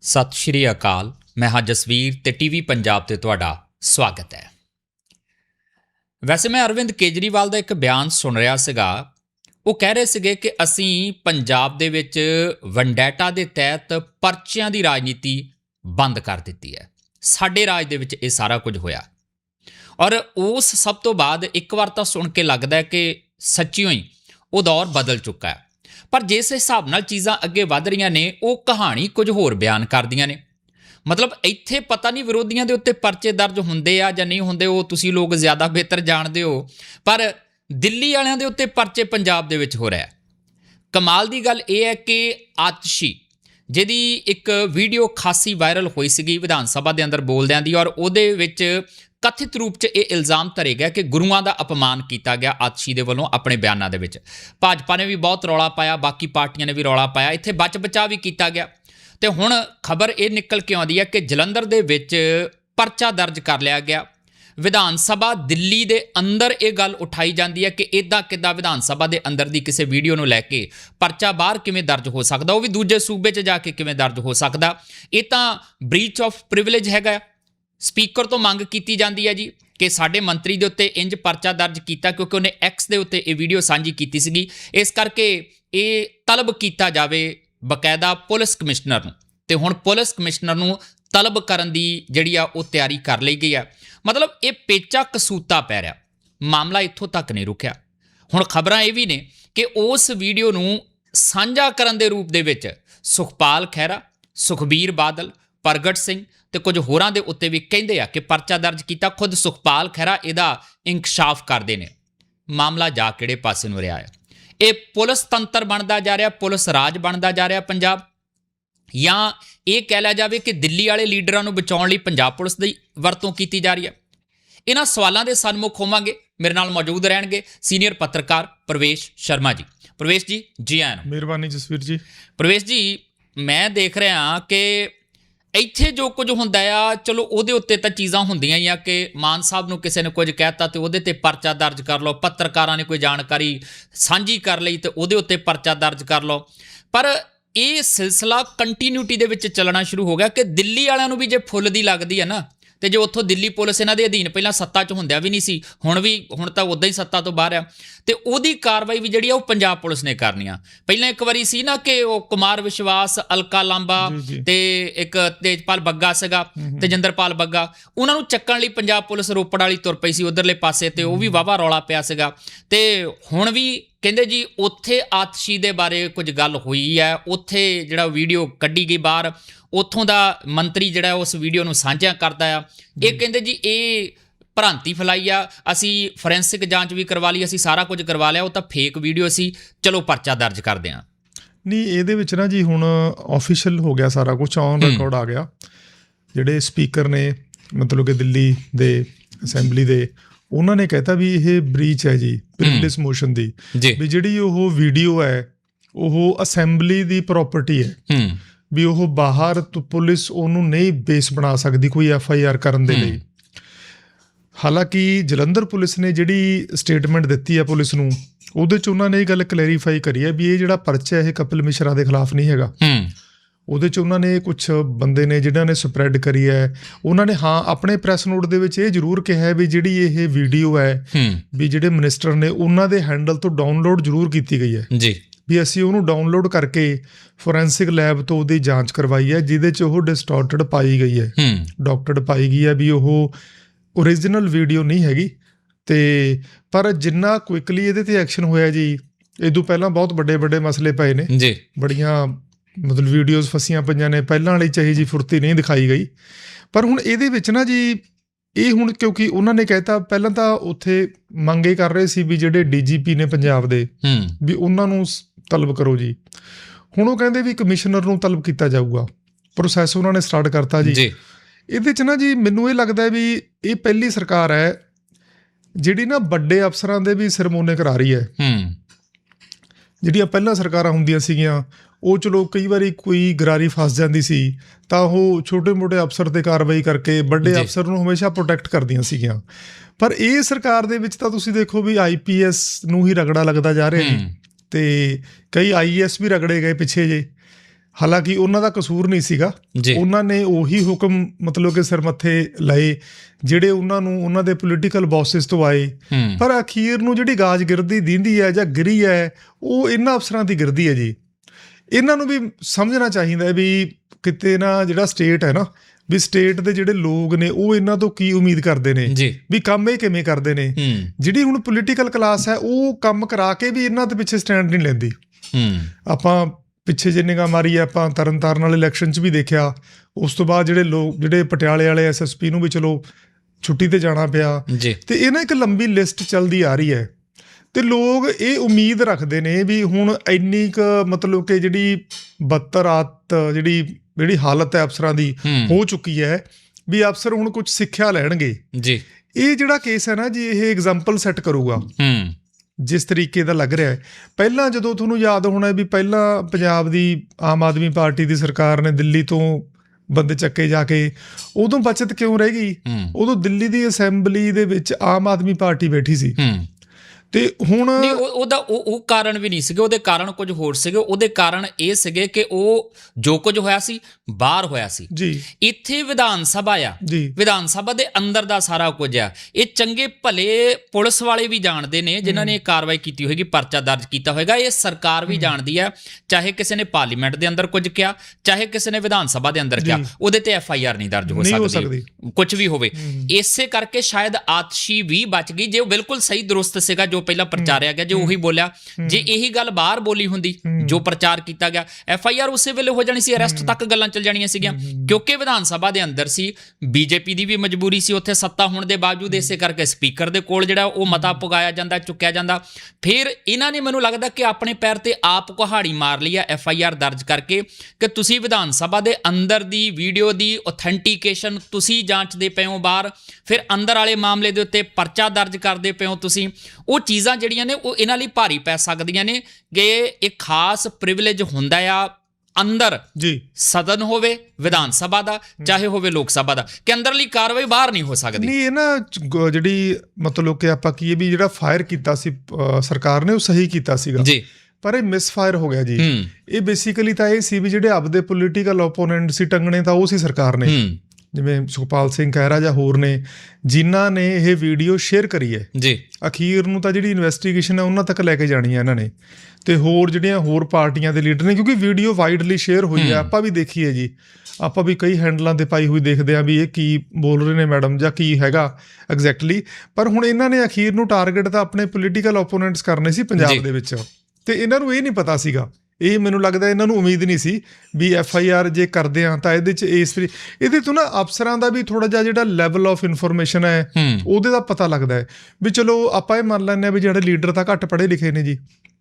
ਸਤਿ ਸ਼੍ਰੀ ਅਕਾਲ। ਮੈਂ ਹਾਂ ਜਸਵੀਰ ਤੇ ਟੀਵੀ ਪੰਜਾਬ ਤੇ ਤੁਹਾਡਾ ਸਵਾਗਤ ਹੈ। ਵੈਸੇ ਮੈਂ ਅਰਵਿੰਦ ਕੇਜਰੀਵਾਲ ਦਾ ਇੱਕ ਬਿਆਨ ਸੁਣ ਰਿਹਾ ਸੀਗਾ। ਉਹ ਕਹਿ ਰਹੇ ਸੀਗੇ ਕਿ ਅਸੀਂ ਪੰਜਾਬ ਦੇ ਵਿੱਚ ਵੰਡੈਟਾ ਦੇ ਤਹਿਤ ਪਰਚਿਆਂ ਦੀ ਰਾਜਨੀਤੀ ਬੰਦ ਕਰ ਦਿੱਤੀ ਹੈ। ਸਾਡੇ ਰਾਜ ਦੇ ਵਿੱਚ ਇਹ ਸਾਰਾ ਕੁਝ ਹੋਇਆ। ਔਰ ਉਸ ਸਭ ਤੋਂ ਬਾਅਦ ਇੱਕ ਵਾਰ ਤਾਂ ਸੁਣ ਕੇ ਲੱਗਦਾ ਕਿ ਸੱਚੀਓ ਹੀ ਉਹ ਦੌਰ ਬਦਲ ਚੁੱਕਾ ਹੈ। ਪਰ ਜਿਸ ਹਿਸਾਬ ਨਾਲ ਚੀਜ਼ਾਂ ਅੱਗੇ ਵਧ ਰਹੀਆਂ ਨੇ, ਉਹ ਕਹਾਣੀ ਕੁਝ ਹੋਰ ਬਿਆਨ ਕਰਦੀਆਂ ਨੇ। ਮਤਲਬ ਇੱਥੇ ਪਤਾ ਨਹੀਂ ਵਿਰੋਧੀਆਂ ਦੇ ਉੱਤੇ ਪਰਚੇ ਦਰਜ ਹੁੰਦੇ ਆ ਜਾਂ ਨਹੀਂ ਹੁੰਦੇ, ਉਹ ਤੁਸੀਂ ਲੋਕ ਜ਼ਿਆਦਾ ਬਿਹਤਰ ਜਾਣਦੇ ਹੋ। ਪਰ ਦਿੱਲੀ ਵਾਲਿਆਂ ਦੇ ਉੱਤੇ ਪਰਚੇ ਪੰਜਾਬ ਦੇ ਵਿੱਚ ਹੋ ਰਿਹਾ ਕਮਾਲ ਦੀ ਗੱਲ ਇਹ ਹੈ ਕਿ ਆਤਸ਼ੀ, ਜਿਹਦੀ ਇੱਕ ਵੀਡੀਓ ਖਾਸੀ ਵਾਇਰਲ ਹੋਈ ਸੀਗੀ ਵਿਧਾਨ ਸਭਾ ਦੇ ਅੰਦਰ ਬੋਲਦਿਆਂ ਦੀ ਔਰ ਉਹਦੇ ਵਿੱਚ ਕਥਿਤ ਰੂਪ 'ਚ ਇਹ ਇਲਜ਼ਾਮ ਧਰੇ ਗਿਆ ਕਿ ਗੁਰੂਆਂ ਦਾ ਅਪਮਾਨ ਕੀਤਾ ਗਿਆ ਆਤਸ਼ੀ ਦੇ ਵੱਲੋਂ ਆਪਣੇ ਬਿਆਨਾਂ ਦੇ ਵਿੱਚ। ਭਾਜਪਾ ਨੇ ਵੀ ਬਹੁਤ ਰੌਲਾ ਪਾਇਆ, ਬਾਕੀ ਪਾਰਟੀਆਂ ਨੇ ਵੀ ਰੌਲਾ ਪਾਇਆ। ਇੱਥੇ ਬਚ ਬਚਾ ਵੀ ਕੀਤਾ ਗਿਆ। ਤੇ ਹੁਣ ਖਬਰ ਇਹ ਨਿਕਲ ਕੇ ਆਉਂਦੀ ਹੈ ਕਿ ਜਲੰਧਰ ਦੇ ਵਿੱਚ ਪਰਚਾ ਦਰਜ ਕਰ ਲਿਆ ਗਿਆ। ਵਿਧਾਨ ਸਭਾ ਦਿੱਲੀ ਦੇ ਅੰਦਰ ਇਹ ਗੱਲ ਉਠਾਈ ਜਾਂਦੀ ਹੈ ਕਿ ਇਦਾਂ ਕਿੱਦਾਂ ਵਿਧਾਨ ਸਭਾ ਦੇ ਅੰਦਰ ਦੀ ਕਿਸੇ ਵੀਡੀਓ ਨੂੰ ਲੈ ਕੇ ਪਰਚਾ ਬਾਹਰ ਕਿਵੇਂ ਦਰਜ ਹੋ ਸਕਦਾ, ਉਹ ਵੀ ਦੂਜੇ ਸੂਬੇ 'ਚ ਜਾ ਕੇ ਕਿਵੇਂ ਦਰਜ ਹੋ ਸਕਦਾ। ਇਹ ਤਾਂ ਬ੍ਰੀਚ ਆਫ ਪ੍ਰਿਵਿਲੇਜ ਹੈਗਾ। ਹੈ। ਸਪੀਕਰ ਤੋਂ ਮੰਗ ਕੀਤੀ ਜਾਂਦੀ ਹੈ ਜੀ ਕਿ ਸਾਡੇ ਮੰਤਰੀ ਦੇ ਉੱਤੇ ਇੰਜ ਪਰਚਾ ਦਰਜ ਕੀਤਾ ਕਿਉਂਕਿ ਉਹਨੇ ਐਕਸ ਦੇ ਉੱਤੇ ਇਹ ਵੀਡੀਓ ਸਾਂਝੀ ਕੀਤੀ ਸੀਗੀ। ਇਸ ਕਰਕੇ ਇਹ ਤਲਬ ਕੀਤਾ ਜਾਵੇ ਬਕਾਇਦਾ ਪੁਲਿਸ ਕਮਿਸ਼ਨਰ ਨੂੰ। ਤੇ ਹੁਣ ਪੁਲਿਸ ਕਮਿਸ਼ਨਰ ਨੂੰ ਤਲਬ ਕਰਨ ਦੀ ਜਿਹੜੀ ਆ ਉਹ ਤਿਆਰੀ ਕਰ ਲਈ ਗਈ ਆ। ਮਤਲਬ ਇਹ ਪੇਚਾ ਕਸੂਤਾ ਪੈ ਰਿਹਾ। ਮਾਮਲਾ ਇੱਥੋਂ ਤੱਕ ਨਹੀਂ ਰੁਕਿਆ। ਹੁਣ ਖਬਰਾਂ ਇਹ ਵੀ ਨੇ ਕਿ ਉਸ ਵੀਡੀਓ ਨੂੰ ਸਾਂਝਾ ਕਰਨ ਦੇ ਰੂਪ ਦੇ ਵਿੱਚ ਸੁਖਪਾਲ ਖਹਿਰਾ, ਸੁਖਬੀਰ ਬਾਦਲ, ਪ੍ਰਗਟ ਸਿੰਘ ਤੇ ਕੁਝ ਹੋਰਾਂ ਦੇ ਉੱਤੇ ਵੀ ਕਹਿੰਦੇ ਆ ਕਿ ਪਰਚਾ ਦਰਜ ਕੀਤਾ ਖੁਦ ਸੁਖਪਾਲ ਖਹਿਰਾ ਇਹਦਾ ਇਨਕਸ਼ਾਫ ਕਰਦੇ ਨੇ। ਮਾਮਲਾ ਜਾ ਕਿਹੜੇ ਪਾਸੇ ਨੂੰ ਰਿਹਾ ਹੈ? ਇਹ ਪੁਲਿਸ ਤੰਤਰ ਬਣਦਾ ਜਾ ਰਿਹਾ ਪੁਲਿਸ ਰਾਜ ਬਣਦਾ ਜਾ ਰਿਹਾ ਪੰਜਾਬ? ਜਾਂ ਇਹ ਕਹਿ ਲਿਆ ਜਾਵੇ ਕਿ ਦਿੱਲੀ ਵਾਲੇ ਲੀਡਰਾਂ ਨੂੰ ਬਚਾਉਣ ਲਈ ਪੰਜਾਬ ਪੁਲਿਸ ਦੀ ਵਰਤੋਂ ਕੀਤੀ ਜਾ ਰਹੀ ਹੈ? ਇਹਨਾਂ ਸਵਾਲਾਂ ਦੇ ਸਨਮੁਖ ਹੋਵਾਂਗੇ। ਮੇਰੇ ਨਾਲ ਮੌਜੂਦ ਰਹਿਣਗੇ ਸੀਨੀਅਰ ਪੱਤਰਕਾਰ ਪ੍ਰਵੇਸ਼ ਸ਼ਰਮਾ ਜੀ। ਪ੍ਰਵੇਸ਼ ਜੀ ਜੀ ਆਇਆਂ ਮਿਹਰਬਾਨੀ ਜਸਵੀਰ ਜੀ। ਪ੍ਰਵੇਸ਼ ਜੀ ਮੈਂ ਦੇਖ ਰਿਹਾ ਕਿ ਇੱਥੇ ਜੋ ਕੁਝ ਹੁੰਦਾ ਆ, ਚਲੋ ਉਹਦੇ ਉੱਤੇ ਤਾਂ ਚੀਜ਼ਾਂ ਹੁੰਦੀਆਂ ਹੀ ਆ ਕਿ ਮਾਨ ਸਾਹਿਬ ਨੂੰ ਕਿਸੇ ਨੇ ਕੁਝ ਕਹਿਤਾ ਤੇ ਉਹਦੇ ਤੇ ਪਰਚਾ ਦਰਜ ਕਰ ਲਓ, ਪੱਤਰਕਾਰਾਂ ਨੇ ਕੋਈ ਜਾਣਕਾਰੀ ਸਾਂਝੀ ਕਰ ਲਈ ਤੇ ਉਹਦੇ ਉੱਤੇ ਪਰਚਾ ਦਰਜ ਕਰ ਲਓ। ਪਰ ਇਹ ਸਿਲਸਿਲਾ ਕੰਟੀਨਿਊਟੀ ਦੇ ਵਿੱਚ ਚੱਲਣਾ ਸ਼ੁਰੂ ਹੋ ਗਿਆ ਕਿ ਦਿੱਲੀ ਵਾਲਿਆਂ ਨੂੰ ਵੀ ਜੇ ਫੁੱਲ ਦੀ ਲੱਗਦੀ ਹੈ ਨਾ ਤੇ ਜੇ ਉੱਥੋਂ ਦਿੱਲੀ ਪੁਲਿਸ ਇਹਨਾਂ ਦੇ ਅਧੀਨ ਪਹਿਲਾਂ ਸੱਤਾ 'ਚ ਹੁੰਦਿਆ ਵੀ ਨਹੀਂ ਸੀ ਹੁਣ ਵੀ ਹੁਣ ਤਾਂ ਉਦਾਂ ਹੀ ਸੱਤਾ ਤੋਂ ਬਾਹਰ ਆ। ਤੇ ਉਹਦੀ ਕਾਰਵਾਈ ਵੀ ਜਿਹੜੀ ਆ ਉਹ ਪੰਜਾਬ ਪੁਲਿਸ ਨੇ ਕਰਨੀ ਆ। ਪਹਿਲਾਂ ਇੱਕ ਵਾਰੀ ਸੀ ਨਾ ਕਿ ਉਹ ਕੁਮਾਰ ਵਿਸ਼ਵਾਸ ਅਲਕਾ ਲਾਂਬਾ। ਤੇ ਇੱਕ ਤੇਜਪਾਲ ਬੱਗਾ ਸੀਗਾ ਤੇਜਿੰਦਰਪਾਲ ਬੱਗਾ ਉਹਨਾਂ ਨੂੰ ਚੱਕਣ ਲਈ ਪੰਜਾਬ ਪੁਲਿਸ ਰੋਪੜ ਵਾਲੀ ਤੁਰ ਪਈ ਸੀ ਉਧਰਲੇ ਪਾਸੇ ਤੇ ਉਹ ਵੀ ਵਾਵਾ ਰੌਲਾ ਪਿਆ ਸੀਗਾ। ਤੇ ਹੁਣ ਵੀ ਕਹਿੰਦੇ ਜੀ ਉੱਥੇ ਆਤਸ਼ੀ ਦੇ ਬਾਰੇ ਕੁਝ ਗੱਲ ਹੋਈ ਹੈ। ਉੱਥੇ ਜਿਹੜਾ ਵੀਡੀਓ ਕੱਢੀ ਗਈ ਬਾਹਰ ਉੱਥੋਂ ਦਾ ਮੰਤਰੀ ਜਿਹੜਾ ਉਸ ਵੀਡੀਓ ਨੂੰ ਸਾਂਝਾ ਕਰਦਾ ਆ। ਇਹ ਕਹਿੰਦੇ ਜੀ ਇਹ ਭ੍ਰਾਂਤੀ ਫੈਲਾਈ ਆ। ਅਸੀਂ ਫੋਰੈਂਸਿਕ ਜਾਂਚ ਵੀ ਕਰਵਾ ਲਈ ਅਸੀਂ ਸਾਰਾ ਕੁਝ ਕਰਵਾ ਲਿਆ ਉਹ ਤਾਂ ਫੇਕ ਵੀਡੀਓ ਸੀ। ਚਲੋ ਪਰਚਾ ਦਰਜ ਕਰਦੇ ਆ ਨਹੀਂ ਇਹਦੇ ਵਿੱਚ ਨਾ ਜੀ ਹੁਣ ਆਫੀਸ਼ੀਅਲ ਹੋ ਗਿਆ ਸਾਰਾ ਕੁਝ ਔਨ ਰਿਕਾਰਡ ਆ ਗਿਆ। ਜਿਹੜੇ ਸਪੀਕਰ ਨੇ ਮਤਲਬ ਕਿ ਦਿੱਲੀ ਦੇ ਅਸੈਂਬਲੀ ਦੇ ਉਹਨਾਂ ਨੇ ਕਹਿਤਾ ਵੀ ਇਹ ਬ੍ਰੀਚ ਹੈ ਜੀ ਪ੍ਰਿਵਿਲੇਜ ਮੋਸ਼ਨ ਦੀ। ਵੀ ਜਿਹੜੀ ਉਹ ਵੀਡੀਓ ਹੈ ਉਹ ਅਸੈਂਬਲੀ ਦੀ ਪ੍ਰਾਪਰਟੀ ਹੈ। ਵੀ ਉਹ ਬਾਹਰ ਤੋਂ ਪੁਲਿਸ ਉਹਨੂੰ ਨਹੀਂ ਬੇਸ ਬਣਾ ਸਕਦੀ ਕੋਈ ਐਫ ਆਈ ਆਰ ਕਰਨ ਦੇ ਲਈ। ਹਾਲਾਂਕਿ ਜਲੰਧਰ ਪੁਲਿਸ ਨੇ ਜਿਹੜੀ ਸਟੇਟਮੈਂਟ ਦਿੱਤੀ ਹੈ ਪੁਲਿਸ ਨੂੰ ਉਹਦੇ ਚ ਉਹਨਾਂ ਨੇ ਇਹ ਗੱਲ ਕਲੈਰੀਫਾਈ ਕਰੀ ਹੈ ਵੀ ਇਹ ਜਿਹੜਾ ਪਰਚਾ ਇਹ ਕਪਿਲ ਮਿਸ਼ਰਾ ਦੇ ਖਿਲਾਫ ਨਹੀਂ ਹੈਗਾ। ਹੂੰ। ਉਹਦੇ ਚ ਉਹਨਾਂ ਨੇ ਕੁਝ ਬੰਦੇ ਨੇ ਜਿਨ੍ਹਾਂ ਨੇ ਸਪਰੈਡ ਕਰੀ ਹੈ ਉਹਨਾਂ ਨੇ ਹਾਂ ਆਪਣੇ ਪ੍ਰੈਸ ਨੋਟ ਦੇ ਵਿੱਚ ਇਹ ਜ਼ਰੂਰ ਕਿਹਾ ਵੀ ਜਿਹੜੀ ਇਹ ਵੀਡੀਓ ਹੈ ਵੀ ਜਿਹੜੇ ਮਿਨਿਸਟਰ ਨੇ ਉਹਨਾਂ ਦੇ ਹੈਂਡਲ ਤੋਂ ਡਾਊਨਲੋਡ ਜ਼ਰੂਰ ਕੀਤੀ ਗਈ ਹੈ। ਜੀ। ਵੀ ਅਸੀਂ ਉਹਨੂੰ ਡਾਊਨਲੋਡ ਕਰਕੇ ਫੋਰੈਂਸਿਕ ਲੈਬ ਤੋਂ ਉਹਦੀ ਜਾਂਚ ਕਰਵਾਈ ਹੈ ਜਿਹਦੇ 'ਚ ਉਹ ਡਿਸਟੋਰਟਡ ਪਾਈ ਗਈ ਹੈ। ਡਾਕਟਰਡ ਪਾਈ ਗਈ ਹੈ ਵੀ ਉਹ ਓਰੀਜਨਲ ਵੀਡੀਓ ਨਹੀਂ ਹੈਗੀ। ਤੇ ਪਰ ਜਿੰਨਾ ਕੁਇਕਲੀ ਇਹਦੇ ਤੇ ਐਕਸ਼ਨ ਹੋਇਆ ਜੀ ਇਹ ਤੋਂ ਪਹਿਲਾਂ ਬਹੁਤ ਵੱਡੇ ਵੱਡੇ ਮਸਲੇ ਪਏ ਨੇ। ਜੀ। ਬੜੀਆਂ ਮਤਲਬ ਵੀਡੀਓਜ਼ ਫਸੀਆਂ ਪਈਆਂ ਨੇ ਪਹਿਲਾਂ ਵਾਲੀ ਚਾਹੀ ਜੀ ਫੁਰਤੀ ਨਹੀਂ ਦਿਖਾਈ ਗਈ। ਪਰ ਹੁਣ ਇਹਦੇ ਵਿੱਚ ਨਾ ਜੀ ਇਹ ਹੁਣ ਕਿਉਂਕਿ ਉਹਨਾਂ ਨੇ ਕਹਿਤਾ ਪਹਿਲਾਂ ਤਾਂ ਉੱਥੇ ਮੰਗੇ ਕਰ ਰਹੇ ਸੀ ਵੀ ਜਿਹੜੇ ਡੀਜੀਪੀ ਨੇ ਪੰਜਾਬ ਦੇ ਵੀ ਉਹਨਾਂ ਨੂੰ ਤਲਬ ਕਰੋ ਜੀ। ਹੁਣ ਉਹ ਕਹਿੰਦੇ ਵੀ ਕਮਿਸ਼ਨਰ ਨੂੰ ਤਲਬ ਕੀਤਾ ਜਾਊਗਾ। ਪ੍ਰੋਸੈਸ ਉਹਨਾਂ ਨੇ ਸਟਾਰਟ ਕਰਤਾ ਜੀ। ਜੀ। ਇਹਦੇ ਚ ਨਾ ਜੀ ਮੈਨੂੰ ਇਹ ਲੱਗਦਾ ਵੀ ਇਹ ਪਹਿਲੀ ਸਰਕਾਰ ਹੈ ਜਿਹੜੀ ਨਾ ਵੱਡੇ ਅਫਸਰਾਂ ਦੇ ਵੀ ਸਿਰਮੋਨੇ ਕਰਾ ਰਹੀ ਹੈ। ਹੂੰ। ਜਿਹੜੀਆਂ ਪਹਿਲਾਂ ਸਰਕਾਰਾਂ ਹੁੰਦੀਆਂ ਸੀਗੀਆਂ ਉਹ ਚਲੋ ਕਈ ਵਾਰੀ ਕੋਈ ਗਰਾਰੀ ਫਸ ਜਾਂਦੀ ਸੀ ਤਾਂ ਉਹ ਛੋਟੇ-ਮੋਟੇ ਅਫਸਰ ਤੇ ਕਾਰਵਾਈ ਕਰਕੇ ਵੱਡੇ। ਅਫਸਰ ਨੂੰ ਹਮੇਸ਼ਾ ਪ੍ਰੋਟੈਕਟ ਕਰਦੀਆਂ ਸੀਗੀਆਂ। ਪਰ ਇਹ ਸਰਕਾਰ ਦੇ ਵਿੱਚ ਤਾਂ ਤੁਸੀਂ ਦੇਖੋ ਵੀ ਆਈਪੀਐਸ ਨੂੰ ਹੀ ਰਗੜਾ ਲੱਗਦਾ ਜਾ ਰਿਹਾ ਜੀ। ਹੂੰ। ਤੇ ਕਈ ਆਈਐਸ ਵੀ ਰਗੜੇ ਗਏ ਪਿੱਛੇ ਜੇ। ਹਾਲਾਂਕਿ ਉਹਨਾਂ ਦਾ ਕਸੂਰ ਨਹੀਂ ਸੀਗਾ। ਉਹਨਾਂ ਨੇ ਉਹੀ ਹੁਕਮ ਮਤਲਬ ਕਿ ਸਿਰ ਮੱਥੇ ਲਏ ਜਿਹੜੇ ਉਹਨਾਂ ਨੂੰ ਉਹਨਾਂ ਦੇ ਪੋਲੀਟੀਕਲ ਬੌਸਸ ਤੋਂ ਆਏ। ਪਰ ਅਖੀਰ ਨੂੰ ਜਿਹੜੀ ਗਾਜ ਗਿਰਦੀ ਦਿੰਦੀ ਹੈ ਜਾਂ ਗਿਰੀ ਹੈ ਉਹ ਇਹਨਾਂ ਅਫਸਰਾਂ ਦੀ ਗਿਰਦੀ ਹੈ ਜੀ। ਇਹਨਾਂ ਨੂੰ ਵੀ ਸਮਝਣਾ ਚਾਹੀਦਾ ਹੈ ਵੀ ਕਿਤੇ ਨਾ ਜਿਹੜਾ ਸਟੇਟ ਹੈ ਨਾ ਵੀ ਸਟੇਟ ਦੇ ਜਿਹੜੇ ਲੋਕ ਨੇ ਉਹ ਇਹਨਾਂ ਤੋਂ ਕੀ ਉਮੀਦ ਕਰਦੇ ਨੇ? ਵੀ ਕੰਮ ਇਹ ਕਿਵੇਂ ਕਰਦੇ ਨੇ? ਜਿਹੜੀ ਹੁਣ ਪੋਲੀਟੀਕਲ ਕਲਾਸ ਹੈ ਉਹ ਕੰਮ ਕਰਾ ਕੇ ਵੀ ਇਹਨਾਂ ਦੇ ਪਿੱਛੇ ਸਟੈਂਡ ਨਹੀਂ ਲੈਂਦੀ। ਆਪਾਂ ਪਿੱਛੇ ਜੇ ਨਿਗਾਹ ਮਾਰੀ ਆਪਾਂ ਤਰਨਤਾਰਨ ਵਾਲੇ ਇਲੈਕਸ਼ਨ 'ਚ ਵੀ ਦੇਖਿਆ। ਉਸ ਤੋਂ ਬਾਅਦ ਜਿਹੜੇ ਲੋਕ ਜਿਹੜੇ ਪਟਿਆਲੇ ਵਾਲੇ ਐਸਐਸਪੀ ਨੂੰ ਵੀ ਚਲੋ ਛੁੱਟੀ ਤੇ ਜਾਣਾ ਪਿਆ। ਤੇ ਇਹ ਨਾ ਇੱਕ ਲੰਬੀ ਲਿਸਟ ਚੱਲਦੀ ਆ ਰਹੀ ਹੈ। ਤੇ ਲੋਕ ਇਹ ਉਮੀਦ ਰੱਖਦੇ ਨੇ ਵੀ ਹੁਣ ਇੰਨੀ ਕੁ ਮਤਲਬ ਕਿ ਜਿਹੜੀ ਬੱਤਰਾਤ ਜਿਹੜੀ ਜਿਹੜੀ ਹਾਲਤ ਹੈ ਅਫਸਰਾਂ ਦੀ ਹੂੰ। ਚੁੱਕੀ ਹੈ ਵੀ ਅਫਸਰ ਹੁਣ ਕੁਝ ਸਿੱਖਿਆ ਲੈਣਗੇ। ਜੀ। ਇਹ ਜਿਹੜਾ ਕੇਸ ਹੈ ਨਾ ਜੀ ਇਹ ਐਗਜ਼ਾਮਪਲ ਸੈੱਟ ਕਰੂਗਾ। ਹੂੰ। ਜਿਸ ਤਰੀਕੇ ਦਾ ਲੱਗ ਰਿਹਾ ਹੈ। ਪਹਿਲਾਂ ਜਦੋਂ ਤੁਹਾਨੂੰ ਯਾਦ ਹੋਣਾ ਵੀ ਪਹਿਲਾਂ ਪੰਜਾਬ ਦੀ ਆਮ ਆਦਮੀ ਪਾਰਟੀ ਦੀ ਸਰਕਾਰ ਨੇ ਦਿੱਲੀ ਤੋਂ ਬੰਦੇ ਚੱਕੇ ਜਾ ਕੇ ਉਦੋਂ ਬਚਤ ਕਿਉਂ ਰਹਿ ਗਈ? ਉਦੋਂ ਦਿੱਲੀ ਦੀ ਅਸੈਂਬਲੀ ਦੇ ਵਿੱਚ ਆਮ ਆਦਮੀ ਪਾਰਟੀ ਬੈਠੀ ਸੀ। ਤੇ ਹੁਣ ਨਹੀਂ ਉਹ- ਉਹਦਾ ਉਹ ਕਾਰਨ ਵੀ ਨਹੀਂ ਸੀਗੇ ਉਹਦੇ ਕਾਰਨ ਕੁਝ ਹੋਰ ਸੀਗੇ। ਉਹਦੇ ਕਾਰਨ ਇਹ ਸੀਗੇ ਕਿ ਉਹ ਜੋ ਕੁਝ ਹੋਇਆ ਸੀ ਬਾਹਰ ਹੋਇਆ ਸੀ। ਜੀ। ਇੱਥੇ ਵਿਧਾਨ ਸਭਾ ਆ। ਵਿਧਾਨ ਸਭਾ ਦੇ ਅੰਦਰ ਦਾ ਸਾਰਾ ਕੁਝ ਆ। ਇਹ ਚੰਗੇ ਭਲੇ ਪੁਲਿਸ ਵਾਲੇ ਵੀ ਜਾਣਦੇ ਨੇ ਜਿਨ੍ਹਾਂ ਨੇ ਇਹ ਕਾਰਵਾਈ ਕੀਤੀ ਹੋਏਗੀ ਪਰਚਾ ਦਰਜ ਕੀਤਾ ਹੋਏਗਾ। ਇਹ ਸਰਕਾਰ ਵੀ ਜਾਣਦੀ ਹੈ ਚਾਹੇ ਕਿਸੇ ਨੇ ਪਾਰਲੀਮੈਂਟ ਦੇ ਅੰਦਰ ਕੁਝ ਕਿਹਾ ਚਾਹੇ ਕਿਸੇ ਨੇ ਵਿਧਾਨ ਸਭਾ ਦੇ ਅੰਦਰ ਕਿਹਾ। ਉਹਦੇ ਤੇ ਐਫ ਆਈ ਆਰ ਨਹੀਂ ਦਰਜ ਹੋ ਸਕਦੀ। ਕੁਝ ਵੀ ਹੋਵੇ। ਇਸੇ ਕਰਕੇ ਸ਼ਾਇਦ ਆਤਸ਼ੀ ਵੀ ਬਚ ਗਈ ਜੇ ਉਹ ਬਿਲਕੁਲ ਸਹੀ ਦਰੁਸਤ ਸੀਗਾ ਜੋ ਪਹਿਲਾਂ ਪ੍ਰਚਾਰਿਆ ਗਿਆ ਜੇ ਉਹੀ ਬੋਲਿਆ ਜੇ ਇਹੀ ਗੱਲ ਬਾਹਰ ਬੋਲੀ ਹੁੰਦੀ ਜੋ ਪ੍ਰਚਾਰ ਕੀਤਾ ਗਿਆ ਐਫ ਆਈ ਆਰ ਉਸੇ ਵੇਲੇ ਹੋ ਜਾਣੀ ਸੀ ਅਰੈਸਟ ਤੱਕ ਗੱਲਾਂ ਚੱਲ ਜਾਣੀਆਂ ਸੀਗੀਆਂ ਕਿਉਂਕਿ ਵਿਧਾਨ ਸਭਾ ਦੇ ਅੰਦਰ ਸੀ ਬੀਜੇਪੀ ਦੀ ਵੀ ਮਜਬੂਰੀ ਸੀ ਉੱਥੇ ਸੱਤਾ ਹੋਣ ਦੇ ਬਾਵਜੂਦ ਇਸੇ ਕਰਕੇ ਸਪੀਕਰ ਦੇ ਕੋਲ ਜਿਹੜਾ ਉਹ ਮਤਾ ਪੁਗਾਇਆ ਜਾਂਦਾ ਚੁੱਕਿਆ ਜਾਂਦਾ। ਫਿਰ ਇਹਨਾਂ ਨੇ ਮੈਨੂੰ ਲੱਗਦਾ ਕਿ ਆਪਣੇ ਪੈਰ ਤੇ ਆਪ ਕੁਹਾੜੀ ਮਾਰ ਲਈ ਆ ਐਫ ਆਈ ਆਰ ਦਰਜ ਕਰਕੇ ਕਿ ਤੁਸੀਂ ਵਿਧਾਨ ਸਭਾ ਦੇ ਅੰਦਰ ਦੀ ਵੀਡੀਓ ਦੀ ਆਥੈਂਟੀਕੇਸ਼ਨ ਤੁਸੀਂ ਜਾਂਚਦੇ ਪਏ ਹੋ ਬਾਹਰ ਫਿਰ ਅੰਦਰ ਵਾਲੇ ਮਾਮਲੇ ਦੇ ਉੱਤੇ ਪਰਚਾ ਦਰਜ ਕਰਦੇ ਪਏ ਹੋ ਤੁਸੀਂ ਉਹ ਚੀਜ਼ਾਂ ਜਿਹੜੀਆਂ ਨੇ ਉਹ ਇਹਨਾਂ ਲਈ ਭਾਰੀ ਪੈ ਸਕਦੀਆਂ ਨੇ ਕਿ ਇੱਕ ਖਾਸ ਪ੍ਰਿਵਿਲੇਜ ਹੁੰਦਾ ਆ ਅੰਦਰ ਜੀ। ਸਦਨ ਹੋਵੇ ਵਿਧਾਨ ਸਭਾ ਦਾ ਚਾਹੇ ਹੋਵੇ ਲੋਕ ਸਭਾ ਦਾ ਕਿ ਅੰਦਰਲੀ ਕਾਰਵਾਈ ਬਾਹਰ ਨਹੀਂ ਹੋ ਸਕਦੀ। ਨਹੀਂ ਇਹ ਨਾ ਜਿਹੜੀ ਮਤਲਬ ਕਿ ਆਪਾਂ ਕੀ ਵੀ ਜਿਹੜਾ ਫਾਇਰ ਕੀਤਾ ਸੀ ਸਰਕਾਰ ਨੇ ਉਹ ਸਹੀ ਕੀਤਾ ਸੀਗਾ। ਜੀ। ਪਰ ਇਹ ਮਿਸਫਾਇਰ ਹੋ ਗਿਆ ਜੀ। ਇਹ ਬੇਸਿਕਲੀ ਤਾਂ ਇਹ ਸੀ ਵੀ ਜਿਹੜੇ ਆਪਦੇ ਪੋਲੀਟੀਕਲ ਓਪੋਨੈਂਟ ਸੀ ਟੰਗਣੇ ਤਾਂ ਉਹ ਸੀ ਸਰਕਾਰ ਨੇ। ਜਿਵੇਂ ਸੁਖਪਾਲ ਸਿੰਘ ਖਹਿਰਾ ਜਾਂ ਹੋਰ ਨੇ ਜਿਨ੍ਹਾਂ ਨੇ ਇਹ ਵੀਡੀਓ ਸ਼ੇਅਰ ਕਰੀ ਹੈ। ਜੀ। ਅਖੀਰ ਨੂੰ ਤਾਂ ਜਿਹੜੀ ਇਨਵੈਸਟੀਗੇਸ਼ਨ ਹੈ ਉਹਨਾਂ ਤੱਕ ਲੈ ਕੇ ਜਾਣੀ ਹੈ ਇਹਨਾਂ ਨੇ। ਤੇ ਹੋਰ ਜਿਹੜੀਆਂ ਹੋਰ ਪਾਰਟੀਆਂ ਦੇ ਲੀਡਰ ਨੇ ਕਿਉਂਕਿ ਵੀਡੀਓ ਵਾਈਡਲੀ ਸ਼ੇਅਰ ਹੋਈ ਹੈ ਆਪਾਂ ਵੀ ਦੇਖੀ ਹੈ ਜੀ। ਆਪਾਂ ਵੀ ਕਈ ਹੈਂਡਲਾਂ ਤੇ ਪਾਈ ਹੋਈ ਦੇਖਦੇ ਆ ਵੀ ਇਹ ਕੀ ਬੋਲ ਰਹੇ ਨੇ ਮੈਡਮ ਜਾਂ ਕੀ ਹੈਗਾ ਐਗਜ਼ੈਕਟਲੀ ਪਰ ਹੁਣ ਇਹਨਾਂ ਨੇ ਅਖੀਰ ਨੂੰ ਟਾਰਗੇਟ ਤਾਂ ਆਪਣੇ ਪੋਲੀਟੀਕਲ ਓਪੋਨੈਂਟਸ ਕਰਨੇ ਸੀ। ਪੰਜਾਬ ਦੇ ਵਿੱਚ। ਤੇ ਇਹਨਾਂ ਨੂੰ ਇਹ ਨਹੀਂ ਪਤਾ ਸੀਗਾ ਇਹ ਮੈਨੂੰ ਲੱਗਦਾ ਇਹਨਾਂ ਨੂੰ ਉਮੀਦ ਨਹੀਂ ਸੀ ਵੀ ਐਫ ਆਈ ਆਰ ਜੇ ਕਰਦੇ ਆ ਤਾਂ ਇਹਦੇ ਚ ਇਸ ਤਰੀ ਇਹਦੇ ਤੋਂ ਨਾ ਅਫਸਰਾਂ ਦਾ ਵੀ ਥੋੜਾ ਜਿਹਾ ਜਿਹੜਾ ਲੈਵਲ ਆਫ ਇਨਫੋਰਮੇਸ਼ਨ ਹੈ ਹੂੰ। ਉਹਦੇ ਦਾ ਪਤਾ ਲੱਗਦਾ ਹੈ। ਵੀ ਚਲੋ ਆਪਾਂ ਇਹ ਮੰਨ ਲੈਂਦੇ ਆ ਵੀ ਜਿਹੜੇ ਲੀਡਰ ਤਾਂ ਘੱਟ ਪੜ੍ਹੇ ਲਿਖੇ ਨੇ ਜੀ।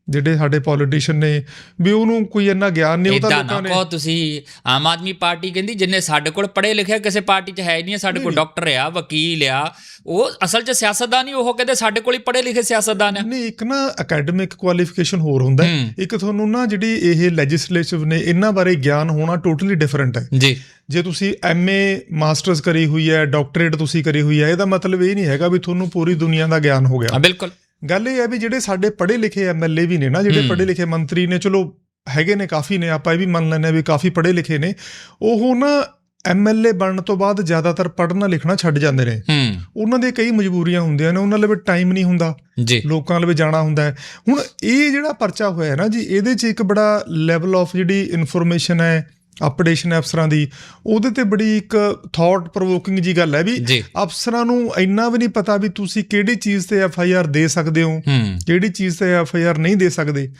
ਜਿਹੜੇ ਸਾਡੇ ਪੋਲੀਟੀਸ਼ੀਅਨ ਨੇ ਵੀ ਉਹਨੂੰ ਕੋਈ ਇੰਨਾ ਗਿਆਨ ਨਹੀਂ ਉਹ ਤਾਂ ਲੋਕਾਂ ਨੇ ਕਹੋ ਤੁਸੀਂ ਆਮ ਆਦਮੀ ਪਾਰਟੀ ਕਹਿੰਦੀ ਜਿੰਨੇ ਸਾਡੇ ਕੋਲ ਪੜ੍ਹੇ ਲਿਖਿਆ ਕਿਸੇ ਪਾਰਟੀ 'ਚ ਹੈ ਹੀ ਨਹੀਂ ਹੈ, ਸਾਡੇ ਕੋਲ ਡਾਕਟਰ ਆ ਵਕੀਲ ਆ ਉਹ ਅਸਲ 'ਚ ਸਿਆਸਤਦਾਨ ਨਹੀਂ ਉਹ ਕਹਿੰਦੇ ਸਾਡੇ ਕੋਲ ਹੀ ਪੜ੍ਹੇ ਲਿਖੇ ਸਿਆਸਤਦਾਨ ਆ। ਨਹੀਂ ਇੱਕ ਨਾ ਅਕੈਡਮਿਕ ਕੁਆਲੀਫਿਕੇਸ਼ਨ ਹੋਰ ਹੁੰਦਾ ਹੈ। ਹੂੰ। ਇੱਕ ਤੁਹਾਨੂੰ ਨਾ ਜਿਹੜੀ ਇਹ ਲੈਜਿਸਲੇਟਿਵ ਨੇ ਇਹਨਾਂ ਬਾਰੇ ਗਿਆਨ ਹੋਣਾ ਟੋਟਲੀ ਡਿਫਰੈਂਟ ਹੈ। ਜੀ। ਜੇ ਤੁਸੀਂ ਐਮਏ ਮਾਸਟਰਸ ਕਰੀ ਹੋਈ ਹੈ ਡਾਕਟਰੇਟ ਤੁਸੀਂ ਕਰੀ ਹੋਈ ਹੈ ਇਹਦਾ ਮਤਲਬ ਇਹ ਨਹੀਂ ਹੈਗਾ ਵੀ ਤੁਹਾਨੂੰ ਪੂਰੀ ਦੁਨੀਆ ਦਾ ਗਿਆਨ ਹੋ ਗਿਆ। ਹਾਂ ਬਿਲਕੁਲ। ਗੱਲ ਇਹ ਹੈ ਵੀ ਜਿਹੜੇ ਸਾਡੇ ਪੜ੍ਹੇ ਲਿਖੇ ਐਮਐਲਏ ਵੀ ਨੇ ਨਾ ਜਿਹੜੇ। ਪੜ੍ਹੇ ਲਿਖੇ ਮੰਤਰੀ ਨੇ ਚਲੋ ਹੈਗੇ ਨੇ ਕਾਫੀ ਨੇ ਆਪਾਂ ਇਹ ਵੀ ਮੰਨ ਲੈਂਦੇ ਹਾਂ ਵੀ ਕਾਫੀ ਪੜ੍ਹੇ ਲਿਖੇ ਨੇ ਉਹ ਨਾ ਐਮਐਲਏ ਬਣਨ ਤੋਂ ਬਾਅਦ ਜ਼ਿਆਦਾਤਰ ਪੜ੍ਹਨਾ ਲਿਖਣਾ ਛੱਡ ਜਾਂਦੇ ਨੇ। ਉਹਨਾਂ ਦੇ ਕਈ ਮਜਬੂਰੀਆਂ ਹੁੰਦੀਆਂ ਨੇ ਉਹਨਾਂ ਲਈ ਟਾਈਮ ਨਹੀਂ ਹੁੰਦਾ। ਲੋਕਾਂ ਲਈ ਜਾਣਾ ਹੁੰਦਾ ਹੈ। ਹੁਣ ਇਹ ਜਿਹੜਾ ਪਰਚਾ ਹੋਇਆ ਹੈ ਨਾ ਜੀ ਇਹਦੇ 'ਚ ਇੱਕ ਬੜਾ ਲੈਵਲ ਆਫ ਜਿਹੜੀ ਇਨਫੋਰਮੇਸ਼ਨ ਹੈ ਅਪਡੇਸ਼ਨ ਅਫਸਰਾਂ ਦੀ ਉਹਦੇ ਤੇ ਬੜੀ ਇੱਕ ਥਾਟ ਪ੍ਰੋਵੋਕਿੰਗ ਜੀ ਗੱਲ ਹੈ ਵੀ ਅਫਸਰਾਂ ਨੂੰ ਇੰਨਾ ਵੀ ਨਹੀਂ ਪਤਾ ਵੀ ਤੁਸੀਂ ਕਿਹੜੀ ਚੀਜ਼ ਤੇ ਐਫ ਆਈ ਆਰ ਦੇ ਸਕਦੇ ਹੋ ਹੂੰ। ਕਿਹੜੀ ਚੀਜ਼ ਤੇ ਐਫ ਆਈ ਆਰ ਨਹੀਂ ਦੇ ਸਕਦੇ।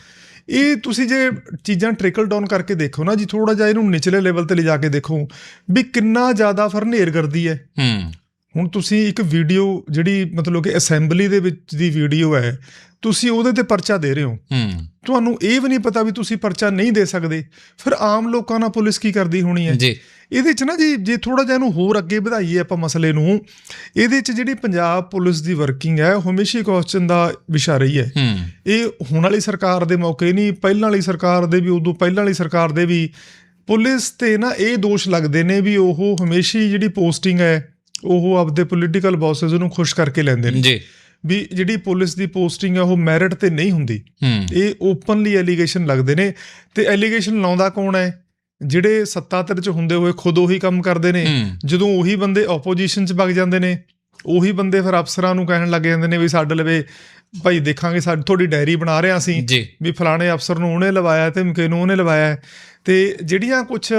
ਇਹ ਤੁਸੀਂ ਜੇ ਚੀਜ਼ਾਂ ਟ੍ਰਿਕਲ ਡਾਊਨ ਕਰਕੇ ਦੇਖੋ ਨਾ ਜੀ ਥੋੜਾ ਜਿਹਾ ਇਹਨੂੰ ਨਿਚਲੇ ਲੈਵਲ ਤੇ ਲਿਜਾ ਕੇ ਦੇਖੋ ਵੀ ਕਿੰਨਾ ਜ਼ਿਆਦਾ ਫਰਨੇਰ ਕਰਦੀ ਹੈ। ਹੂੰ। ਹੁਣ ਤੁਸੀਂ ਇੱਕ ਵੀਡੀਓ ਜਿਹੜੀ ਮਤਲਬ ਕਿ ਅਸੈਂਬਲੀ ਦੇ ਵਿੱਚ ਦੀ ਵੀਡੀਓ ਹੈ ਤੁਸੀਂ ਉਹਦੇ ਤੇ ਪਰਚਾ ਦੇ ਰਹੇ ਹੋ। ਹੂੰ। ਤੁਹਾਨੂੰ ਇਹ ਵੀ ਨਹੀਂ ਪਤਾ ਵੀ ਤੁਸੀਂ ਪਰਚਾ ਨਹੀਂ ਦੇ ਸਕਦੇ। ਫਿਰ ਆਮ ਲੋਕਾਂ ਨਾਲ ਪੁਲਿਸ ਕੀ ਕਰਦੀ ਹੋਣੀ ਹੈ? ਜੀ। ਇਹਦੇ ਚ ਨਾ ਜੀ ਜੇ ਥੋੜਾ ਜਿਹਾ ਇਹਨੂੰ ਹੋਰ ਅੱਗੇ ਵਧਾਈਏ ਆਪਾਂ ਮਸਲੇ ਨੂੰ ਇਹਦੇ ਚ ਜਿਹੜੀ ਪੰਜਾਬ ਪੁਲਿਸ ਦੀ ਵਰਕਿੰਗ ਹੈ ਹਮੇਸ਼ਾ ਕੁਐਸਚਨ ਦਾ ਵਿਸ਼ਾ ਰਹੀ ਹੈ। ਹੂੰ। ਇਹ ਹੁਣ ਵਾਲੀ ਸਰਕਾਰ ਦੇ ਮੌਕੇ ਨਹੀਂ ਪਹਿਲਾਂ ਵਾਲੀ ਸਰਕਾਰ ਦੇ ਵੀ ਉਦੋਂ ਪਹਿਲਾਂ ਵਾਲੀ ਸਰਕਾਰ ਦੇ ਵੀ। ਪੁਲਿਸ ਤੇ ਨਾ ਇਹ ਦੋਸ਼ ਲੱਗਦੇ ਨੇ ਵੀ ਉਹ ਹਮੇਸ਼ਾ ਹੀ ਜਿਹੜੀ ਪੋਸਟਿੰਗ ਹੈ ਉਹ ਆਪਦੇ ਪੋਲੀਟੀਕਲ ਬੌਸਸ ਨੂੰ ਖੁਸ਼ ਕਰਕੇ ਲੈਂਦੇ ਨੇ। ਜੀ। ਵੀ ਜਿਹੜੀ ਪੁਲਿਸ ਦੀ ਪੋਸਟਿੰਗ ਹੈ ਉਹ ਮੈਰਿਟ ਤੇ ਨਹੀਂ ਹੁੰਦੀ। ਇਹ ਓਪਨਲੀ ਐਲੀਗੇਸ਼ਨ ਲੱਗਦੇ ਨੇ। ਤੇ ਐਲੀਗੇਸ਼ਨ ਲਾਉਂਦਾ ਕੌਣ ਹੈ? ਜਿਹੜੇ ਸੱਤਾਧਰ ਚ ਹੁੰਦੇ ਹੋਏ ਖੁਦ ਉਹੀ ਕੰਮ ਕਰਦੇ ਨੇ। ਜਦੋਂ ਉਹੀ ਬੰਦੇ ਆਪੋਜੀਸ਼ਨ ਚ ਵਗ ਜਾਂਦੇ ਨੇ ਉਹੀ ਬੰਦੇ ਫਿਰ ਅਫਸਰਾਂ ਨੂੰ ਕਹਿਣ ਲੱਗ ਜਾਂਦੇ ਨੇ ਵੀ ਸਾਡੇ ਲਵੇ ਭਾਈ ਦੇਖਾਂਗੇ ਸਾਡੀ ਤੁਹਾਡੀ ਡਾਇਰੀ ਬਣਾ ਰਹੇ ਹਾਂ ਅਸੀਂ ਵੀ ਫਲਾਣੇ ਅਫਸਰ ਨੂੰ ਉਹਨੇ ਲਵਾਇਆ ਤੇ ਮਕੇ ਨੂੰ ਉਹਨੇ ਲਵਾਇਆ। ਤੇ ਜਿਹੜੀਆਂ ਕੁਝ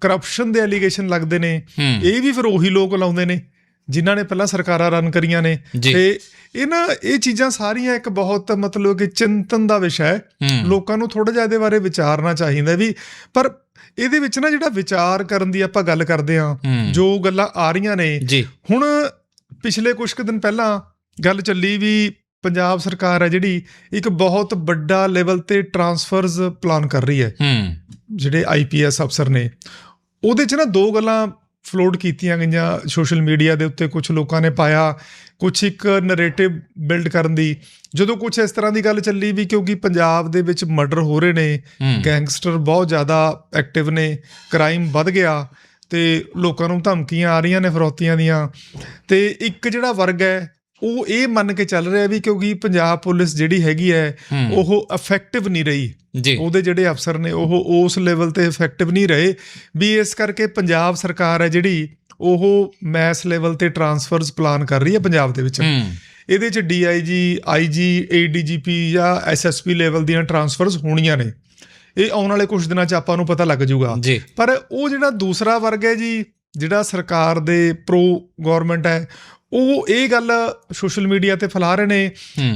ਕਰਪਸ਼ਨ ਦੇ ਐਲੀਗੇਸ਼ਨ ਲੱਗਦੇ ਨੇ ਇਹ ਵੀ ਫਿਰ ਉਹੀ ਲੋਕ ਲਾਉਂਦੇ ਨੇ ਜਿਨ੍ਹਾਂ ਨੇ ਪਹਿਲਾਂ ਸਰਕਾਰਾਂ ਰਨ ਕਰੀਆਂ ਨੇ। ਤੇ ਇਹ ਨਾ ਇਹ ਚੀਜ਼ਾਂ ਸਾਰੀਆਂ ਇੱਕ ਬਹੁਤ ਮਤਲਬ ਕਿ ਚਿੰਤਨ ਦਾ ਵਿਸ਼ਾ ਹੈ। ਲੋਕਾਂ ਨੂੰ ਥੋੜਾ ਜਿਹਾ ਇਹਦੇ ਬਾਰੇ ਵਿਚਾਰਨਾ ਚਾਹੀਦਾ ਵੀ ਪਰ ਇਹਦੇ ਵਿੱਚ ਨਾ ਜਿਹੜਾ ਵਿਚਾਰ ਕਰਨ ਦੀ ਆਪਾਂ ਗੱਲ ਕਰਦੇ ਹੂੰ ਜੋ ਗੱਲਾਂ ਆ ਰਹੀਆਂ ਨੇ। ਹੁਣ ਪਿਛਲੇ ਕੁਝ ਕੁ ਦਿਨ ਪਹਿਲਾਂ ਗੱਲ ਚੱਲੀ ਵੀ ਪੰਜਾਬ ਸਰਕਾਰ ਹੈ ਜਿਹੜੀ ਇੱਕ ਬਹੁਤ ਵੱਡਾ ਲੈਵਲ ਤੇ ਟਰਾਂਸਫਰਸ ਪਲਾਨ ਕਰ ਰਹੀ ਹੈ। ਹੂੰ। ਜਿਹੜੇ ਆਈਪੀਐਸ ਅਫਸਰ ਨੇ ਉਹਦੇ 'ਚ ਨਾ ਦੋ ਗੱਲਾਂ ਫਲੋਟ ਕੀਤੀਆਂ ਗਈਆਂ ਸੋਸ਼ਲ ਮੀਡੀਆ ਦੇ ਉੱਤੇ। ਕੁਝ ਲੋਕਾਂ ਨੇ ਪਾਇਆ ਕੁਝ ਇੱਕ ਨੈਰੇਟਿਵ ਬਿਲਡ ਕਰਨ ਦੀ। ਜਦੋਂ ਕੁਝ ਇਸ ਤਰ੍ਹਾਂ ਦੀ ਗੱਲ ਚੱਲੀ ਵੀ ਕਿਉਂਕਿ ਪੰਜਾਬ ਦੇ ਵਿੱਚ ਮਰਡਰ ਹੋ ਰਹੇ ਨੇ ਗੈਂਗਸਟਰ ਬਹੁਤ ਜ਼ਿਆਦਾ ਐਕਟਿਵ ਨੇ ਕ੍ਰਾਈਮ ਵੱਧ ਗਿਆ ਤੇ ਲੋਕਾਂ ਨੂੰ ਧਮਕੀਆਂ ਆ ਰਹੀਆਂ ਨੇ ਫਰੌਤੀਆਂ ਦੀਆਂ। ਤੇ ਇੱਕ ਜਿਹੜਾ ਵਰਗ ਹੈ ਉਹ ਇਹ ਮੰਨ ਕੇ ਚੱਲ ਰਿਹਾ ਵੀ ਕਿਉਂਕਿ ਪੰਜਾਬ ਪੁਲਿਸ ਜਿਹੜੀ ਹੈਗੀ ਹੈ ਉਹ ਇਫੈਕਟਿਵ ਨਹੀਂ ਰਹੀ। ਉਹਦੇ ਜਿਹੜੇ ਅਫਸਰ ਨੇ ਉਹ ਉਸ ਲੈਵਲ ਤੇ ਇਫੈਕਟਿਵ ਨਹੀਂ ਰਹੇ। ਵੀ ਇਸ ਕਰਕੇ ਪੰਜਾਬ ਸਰਕਾਰ ਹੈ ਜਿਹੜੀ ਉਹ ਮੈਸ ਲੈਵਲ ਤੇ ਟਰਾਂਸਫਰਸ ਪਲਾਨ ਕਰ ਰਹੀ ਹੈ ਪੰਜਾਬ ਦੇ ਵਿੱਚ। ਇਹਦੇ ਚ ਡੀਆਈਜੀ ਆਈਜੀ ਏਡੀਜੀਪੀ ਜਾਂ ਐਸਐਸਪੀ ਲੈਵਲ ਦੀਆਂ ਟਰਾਂਸਫਰਸ ਹੋਣੀਆਂ ਨੇ। ਇਹ ਆਉਣ ਵਾਲੇ ਕੁਝ ਦਿਨਾਂ ਚ ਆਪਾਂ ਨੂੰ ਪਤਾ ਲੱਗ ਜਾਊਗਾ। ਪਰ ਉਹ ਜਿਹੜਾ ਦੂਸਰਾ ਵਰਗ ਹੈ ਜੀ ਜਿਹੜਾ ਸਰਕਾਰ ਦੇ ਪ੍ਰੋ ਗਵਰਨਮੈਂਟ ਹੈ ਉਹ ਇਹ ਗੱਲ ਸੋਸ਼ਲ ਮੀਡੀਆ ਤੇ ਫੈਲਾ ਰਹੇ ਨੇ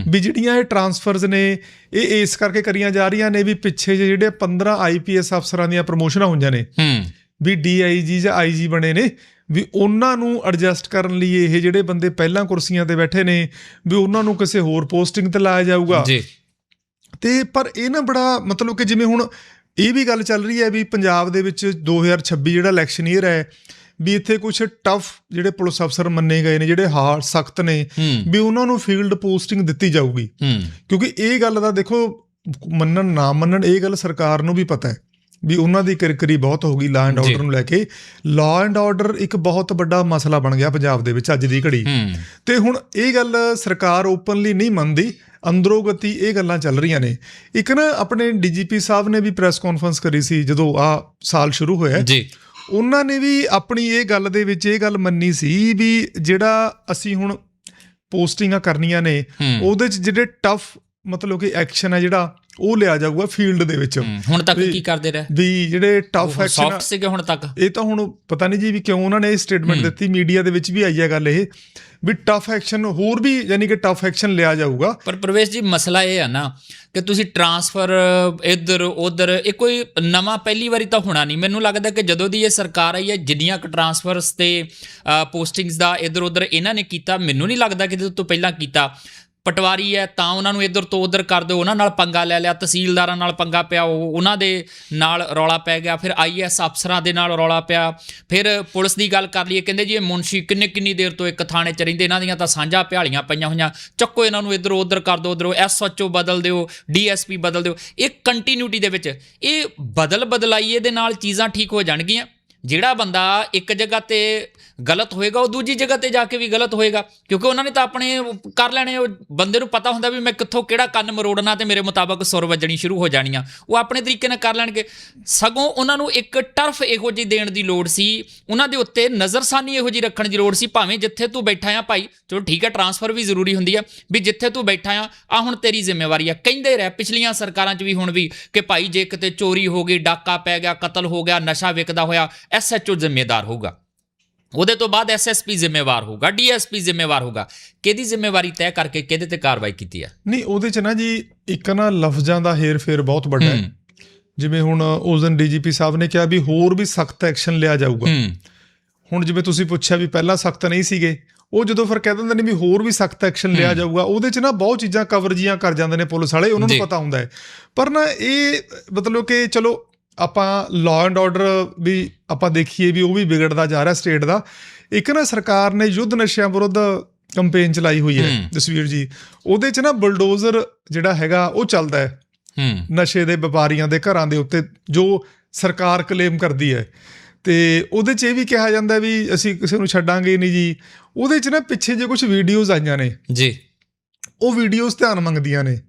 ਵੀ ਜਿਹੜੀਆਂ ਇਹ ਟਰਾਂਸਫਰਸ ਨੇ ਇਹ ਇਸ ਕਰਕੇ ਕਰੀਆਂ ਜਾ ਰਹੀਆਂ ਨੇ ਵੀ ਪਿੱਛੇ ਜਿਹੇ ਜਿਹੜੇ 15 ਆਈਪੀਐਸ ਅਫਸਰਾਂ ਦੀਆਂ ਪ੍ਰਮੋਸ਼ਨਾਂ ਹੋਈਆਂ ਨੇ ਵੀ ਡੀਆਈਜੀ ਜਾਂ ਆਈਜੀ ਬਣੇ ਨੇ ਵੀ ਉਹਨਾਂ ਨੂੰ ਐਡਜਸਟ ਕਰਨ ਲਈ ਇਹ ਜਿਹੜੇ ਬੰਦੇ ਪਹਿਲਾਂ ਕੁਰਸੀਆਂ ਤੇ ਬੈਠੇ ਨੇ ਵੀ ਉਹਨਾਂ ਨੂੰ ਕਿਸੇ ਹੋਰ ਪੋਸਟਿੰਗ ਤੇ ਲਾਇਆ ਜਾਊਗਾ। ਜੀ। ਤੇ ਪਰ ਇਹ ਨਾ ਬੜਾ ਮਤਲਬ ਕਿ ਜਿਵੇਂ ਹੁਣ ਇਹ ਵੀ ਗੱਲ ਚੱਲ ਰਹੀ ਹੈ ਵੀ ਪੰਜਾਬ ਦੇ ਵਿੱਚ 2026 ਜਿਹੜਾ ਇਲੈਕਸ਼ਨ ਈਅਰ ਹੈ ਵੀ ਇੱਥੇ ਕੁਝ ਟਫ ਜਿਹੜੇ ਪੁਲਿਸ ਅਫਸਰ ਮੰਨੇ ਗਏ ਨੇ ਜਿਹੜੇ ਹਾਰਡ ਸਖਤ ਨੇ ਵੀ ਉਹਨਾਂ ਨੂੰ ਫੀਲਡ ਪੋਸਟਿੰਗ ਦਿੱਤੀ ਜਾਊਗੀ। ਕਿਉਂਕਿ ਇਹ ਗੱਲ ਦਾ ਦੇਖੋ ਮੰਨਣ ਨਾ ਮੰਨਣ ਇਹ ਗੱਲ ਸਰਕਾਰ ਨੂੰ ਵੀ ਪਤਾ ਹੈ ਵੀ ਉਹਨਾਂ ਦੀ ਕਿਰਕਰੀ ਬਹੁਤ ਹੋ ਗਈ ਲਾ ਐਂਡ। ਆਰਡਰ ਨੂੰ ਲੈ ਕੇ। ਲਾ ਐਂਡ ਆਰਡਰ ਇੱਕ ਬਹੁਤ ਵੱਡਾ ਮਸਲਾ ਬਣ ਗਿਆ ਪੰਜਾਬ ਦੇ ਵਿੱਚ ਅੱਜ ਦੀ ਘੜੀ। ਤੇ ਹੁਣ ਇਹ ਗੱਲ ਸਰਕਾਰ ਓਪਨਲੀ ਨਹੀਂ ਮੰਨਦੀ ਅੰਦਰੋਂ ਗਤੀ ਇਹ ਗੱਲਾਂ ਚੱਲ ਰਹੀਆਂ ਨੇ। ਇੱਕ ਨਾ ਆਪਣੇ ਡੀਜੀਪੀ ਸਾਹਿਬ ਨੇ ਵੀ ਪ੍ਰੈਸ ਕਾਨਫਰੰਸ ਕਰੀ ਸੀ ਜਦੋਂ ਆ ਸਾਲ ਸ਼ੁਰੂ ਹੋਇਆ ਜੀ। ਉਹਨਾਂ ਨੇ ਵੀ ਆਪਣੀ ਇਹ ਗੱਲ ਦੇ ਵਿੱਚ ਇਹ ਗੱਲ ਮੰਨੀ ਸੀ ਵੀ ਜਿਹੜਾ ਅਸੀਂ ਹੁਣ ਪੋਸਟਿੰਗਾਂ ਕਰਨੀਆਂ ਨੇ ਉਹਦੇ ਚ ਜਿਹੜੇ ਟਫ ਮਤਲਬ ਕਿ ਐਕਸ਼ਨ ਹੈ ਜਿਹੜਾ ਉਹ ਲਿਆ ਜਾਊਗਾ ਫੀਲਡ ਦੇ ਵਿੱਚ। ਹੁਣ ਤੱਕ ਕੀ ਕਰਦੇ ਰਹੇ? ਵੀ ਜਿਹੜੇ ਟਫ ਐਕਸ਼ਨ ਸੌਫਟ ਸੀਗੇ ਹੁਣ ਤੱਕ? ਇਹ ਤਾਂ ਹੁਣ ਪਤਾ ਨਹੀਂ ਜੀ ਵੀ ਕਿਉਂ ਉਹਨਾਂ ਨੇ ਇਹ ਸਟੇਟਮੈਂਟ। ਦਿੱਤੀ ਮੀਡੀਆ ਦੇ ਵਿੱਚ ਵੀ ਆਈ ਹੈ ਗੱਲ ਇਹ ਵੀ ਟਫ ਐਕਸ਼ਨ ਹੋਰ ਵੀ ਯਾਨੀ ਕਿ ਟਫ ਐਕਸ਼ਨ ਲਿਆ ਜਾਊਗਾ। ਪਰ ਪ੍ਰਵੇਸ਼ ਜੀ ਮਸਲਾ ਇਹ ਹੈ ਨਾ ਕਿ ਤੁਸੀਂ ਟਰਾਂਸਫਰ ਇੱਧਰ ਉੱਧਰ ਇਹ ਕੋਈ ਨਵਾਂ ਪਹਿਲੀ ਵਾਰੀ ਤਾਂ ਹੋਣਾ ਨਹੀਂ। ਮੈਨੂੰ ਲੱਗਦਾ ਕਿ ਜਦੋਂ ਦੀ ਇਹ ਸਰਕਾਰ ਆਈ ਹੈ ਜਿੰਨੀਆਂ ਕੁ ਟਰਾਂਸਫਰਸ ਤੇ ਪੋਸਟਿੰਗਸ ਦਾ ਇੱਧਰ ਉੱਧਰ ਇਹਨਾਂ ਨੇ ਕੀਤਾ ਮੈਨੂੰ ਨਹੀਂ ਲੱਗਦਾ ਕਿ ਇਹਦੇ ਤੋਂ ਪਹਿਲਾਂ ਕੀਤਾ। ਪਟਵਾਰੀ ਹੈ, ਤਾਂ ਉਹਨਾਂ ਨੂੰ ਇੱਧਰ ਤੋਂ ਉੱਧਰ ਕਰ ਦਿਓ। ਉਹਨਾਂ ਨਾਲ ਪੰਗਾ ਲੈ ਲਿਆ, ਤਹਿਸੀਲਦਾਰਾਂ ਨਾਲ ਪੰਗਾ ਪਿਆ, ਉਹ ਉਹਨਾਂ ਦੇ ਨਾਲ ਰੌਲਾ ਪੈ ਗਿਆ। ਫਿਰ ਆਈਐਸ ਅਫਸਰਾਂ ਦੇ ਨਾਲ ਰੌਲਾ ਪਿਆ। ਫਿਰ ਪੁਲਿਸ ਦੀ ਗੱਲ ਕਰ ਲਈਏ, ਕਹਿੰਦੇ ਜੀ ਇਹ ਮੁਨਸ਼ੀ ਕਿੰਨੇ ਕਿੰਨੀ ਦੇਰ ਤੋਂ ਇੱਕ ਥਾਣੇ 'ਚ ਰਹਿੰਦੇ, ਇਹਨਾਂ ਦੀਆਂ ਤਾਂ ਸਾਂਝਾ ਭਿਆਲੀਆਂ ਪਈਆਂ ਹੋਈਆਂ। ਚੱਕੋ ਇਹਨਾਂ ਨੂੰ ਇੱਧਰ ਉੱਧਰ ਕਰ ਦਿਓ, ਉੱਧਰੋਂ ਐਸਐਚਓ ਬਦਲ ਦਿਓ ਡੀਐਸਪੀ ਬਦਲ ਦਿਓ। ਇਹ ਕੰਟੀਨਿਊਟੀ ਦੇ ਵਿੱਚ ਇਹ ਬਦਲ ਬਦਲਾਈਏ ਦੇ ਨਾਲ ਚੀਜ਼ਾਂ ਠੀਕ ਹੋ ਜਾਣਗੀਆਂ। ਜਿਹੜਾ ਬੰਦਾ ਇੱਕ ਜਗ੍ਹਾ ਤੇ ਗਲਤ ਹੋਏਗਾ, ਉਹ ਦੂਜੀ ਜਗ੍ਹਾ ਤੇ ਜਾ ਕੇ ਵੀ ਗਲਤ ਹੋਏਗਾ। ਕਿਉਂਕਿ ਉਹਨਾਂ ਨੇ ਤਾਂ ਆਪਣੇ ਕਰ ਲੈਣੇ, ਉਹ ਬੰਦੇ ਨੂੰ ਪਤਾ ਹੁੰਦਾ ਵੀ ਮੈਂ ਕਿੱਥੋਂ ਕਿਹੜਾ ਕੰਨ ਮਰੋੜਨਾ ਤੇ ਮੇਰੇ ਮੁਤਾਬਕ ਸੁਰ ਵੱਜਣੀ ਸ਼ੁਰੂ ਹੋ ਜਾਣੀਆਂ। ਉਹ ਆਪਣੇ ਤਰੀਕੇ ਨਾਲ ਕਰ ਲੈਣਗੇ। ਸਗੋਂ ਉਹਨਾਂ ਨੂੰ ਇੱਕ ਟਰਫ ਇਹੋ ਜਿਹੀ ਦੇਣ ਦੀ ਲੋੜ ਸੀ। ਉਹਨਾਂ ਦੇ ਉੱਤੇ ਨਜ਼ਰਸਾਨੀ ਇਹੋ ਜਿਹੀ ਰੱਖਣ ਦੀ ਲੋੜ ਸੀ, ਭਾਵੇਂ ਜਿੱਥੇ ਤੂੰ ਬੈਠਾ ਆ ਭਾਈ, ਚਲੋ ਠੀਕ ਹੈ ਟਰਾਂਸਫਰ ਵੀ ਜ਼ਰੂਰੀ ਹੁੰਦੀ ਆ, ਵੀ ਜਿੱਥੇ ਤੂੰ ਬੈਠਾ ਆ ਆ ਹੁਣ ਤੇਰੀ ਜ਼ਿੰਮੇਵਾਰੀ ਆ। ਕਹਿੰਦੇ ਰਹਿ ਪਿਛਲੀਆਂ ਸਰਕਾਰਾਂ 'ਚ ਵੀ ਹੁਣ ਵੀ ਕਿ ਭਾਈ ਜੇ ਕਿਤੇ ਚੋਰੀ ਹੋ ਗਈ, ਡਾਕਾ ਪੈ ਗਿਆ, ਕਤਲ ਹੋ ਗਿਆ, ਨਸ਼ਾ ਵਿਕਦਾ ਹੋਇਆ ਐਸਐਚਓ ਜ਼ਿੰਮੇਦਾਰ ਹੋਊਗਾ। ਉਹਦੇ ਤੋਂ ਬਾਅਦ ਐਸਐਸਪੀ ਜ਼ਿੰਮੇਵਾਰ ਹੋਊਗਾ ਡੀਐਸਪੀ ਜ਼ਿੰਮੇਵਾਰ ਹੋਊਗਾ। ਕਿਹਦੀ ਜ਼ਿੰਮੇਵਾਰੀ ਤੈਅ ਕਰਕੇ ਕਿਹਦੇ ਤੇ ਕਾਰਵਾਈ ਕੀਤੀ ਆ ਨਹੀਂ ਉਹਦੇ ਚ ਨਾ ਜੀ ਇੱਕ ਨਾ ਲਫ਼ਜ਼ਾਂ ਦਾ ਹੇਰ-ਫੇਰ ਬਹੁਤ ਵੱਡਾ ਹੈ। ਜਿਵੇਂ ਹੁਣ ਉਸ ਦਿਨ ਡੀਜੀਪੀ ਸਾਹਿਬ ਨੇ ਕਿਹਾ ਵੀ ਹੋਰ ਵੀ ਸਖਤ ਐਕਸ਼ਨ ਲਿਆ ਜਾਊਗਾ। ਹੁਣ ਜਿਵੇਂ ਤੁਸੀਂ ਪੁੱਛਿਆ ਵੀ ਪਹਿਲਾਂ ਸਖਤ ਨਹੀਂ ਸੀਗੇ ਉਹ ਜਦੋਂ ਫਿਰ ਕਹਿ ਦਿੰਦੇ ਨੇ ਵੀ ਹੋਰ ਵੀ ਸਖਤ ਐਕਸ਼ਨ ਲਿਆ। ਜਾਊਗਾ ਉਹਦੇ ਚ ਨਾ ਬਹੁਤ ਚੀਜ਼ਾਂ ਕਵਰ ਜੀਆਂ ਕਰ ਜਾਂਦੇ ਨੇ ਪੁਲਿਸ ਵਾਲੇ ਉਹਨਾਂ ਨੂੰ। ਪਤਾ ਹੁੰਦਾ ਹੈ। ਪਰ ਨਾ ਇਹ ਮਤਲਬ ਕਿ ਚਲੋ ਆਪਾਂ ਲਾਅ ਐਂਡ ਆਰਡਰ ਵੀ ਆਪਾਂ ਦੇਖੀਏ ਵੀ ਉਹ ਵੀ ਵਿਗੜਦਾ ਜਾ ਰਿਹਾ ਸਟੇਟ ਦਾ। ਇੱਕ ਨਾ ਸਰਕਾਰ ਨੇ ਯੁੱਧ ਨਸ਼ਿਆਂ ਵਿਰੁੱਧ ਕੰਪੇਨ ਚਲਾਈ ਹੋਈ ਹੈ। ਜਸਵੀਰ ਜੀ। ਉਹਦੇ ਚ ਨਾ ਬੁਲਡੋਜ਼ਰ ਜਿਹੜਾ ਹੈਗਾ ਉਹ ਚੱਲਦਾ ਹੈ। ਹੂੰ। ਨਸ਼ੇ ਦੇ ਵਪਾਰੀਆਂ ਦੇ ਘਰਾਂ ਦੇ ਉੱਤੇ ਜੋ ਸਰਕਾਰ ਕਲੇਮ ਕਰਦੀ ਹੈ। ਤੇ ਉਹਦੇ 'ਚ ਇਹ ਵੀ ਕਿਹਾ ਜਾਂਦਾ ਵੀ ਅਸੀਂ ਕਿਸੇ ਨੂੰ ਛੱਡਾਂਗੇ ਨਹੀਂ ਜੀ। ਉਹਦੇ 'ਚ ਨਾ ਪਿੱਛੇ ਜੇ ਕੁਝ ਵੀਡੀਓਜ਼ ਆਈਆਂ ਨੇ। ਜੀ। ਉਹ ਵੀਡੀਓਜ਼ ਧਿਆਨ ਮੰਗਦੀਆਂ ਨੇ।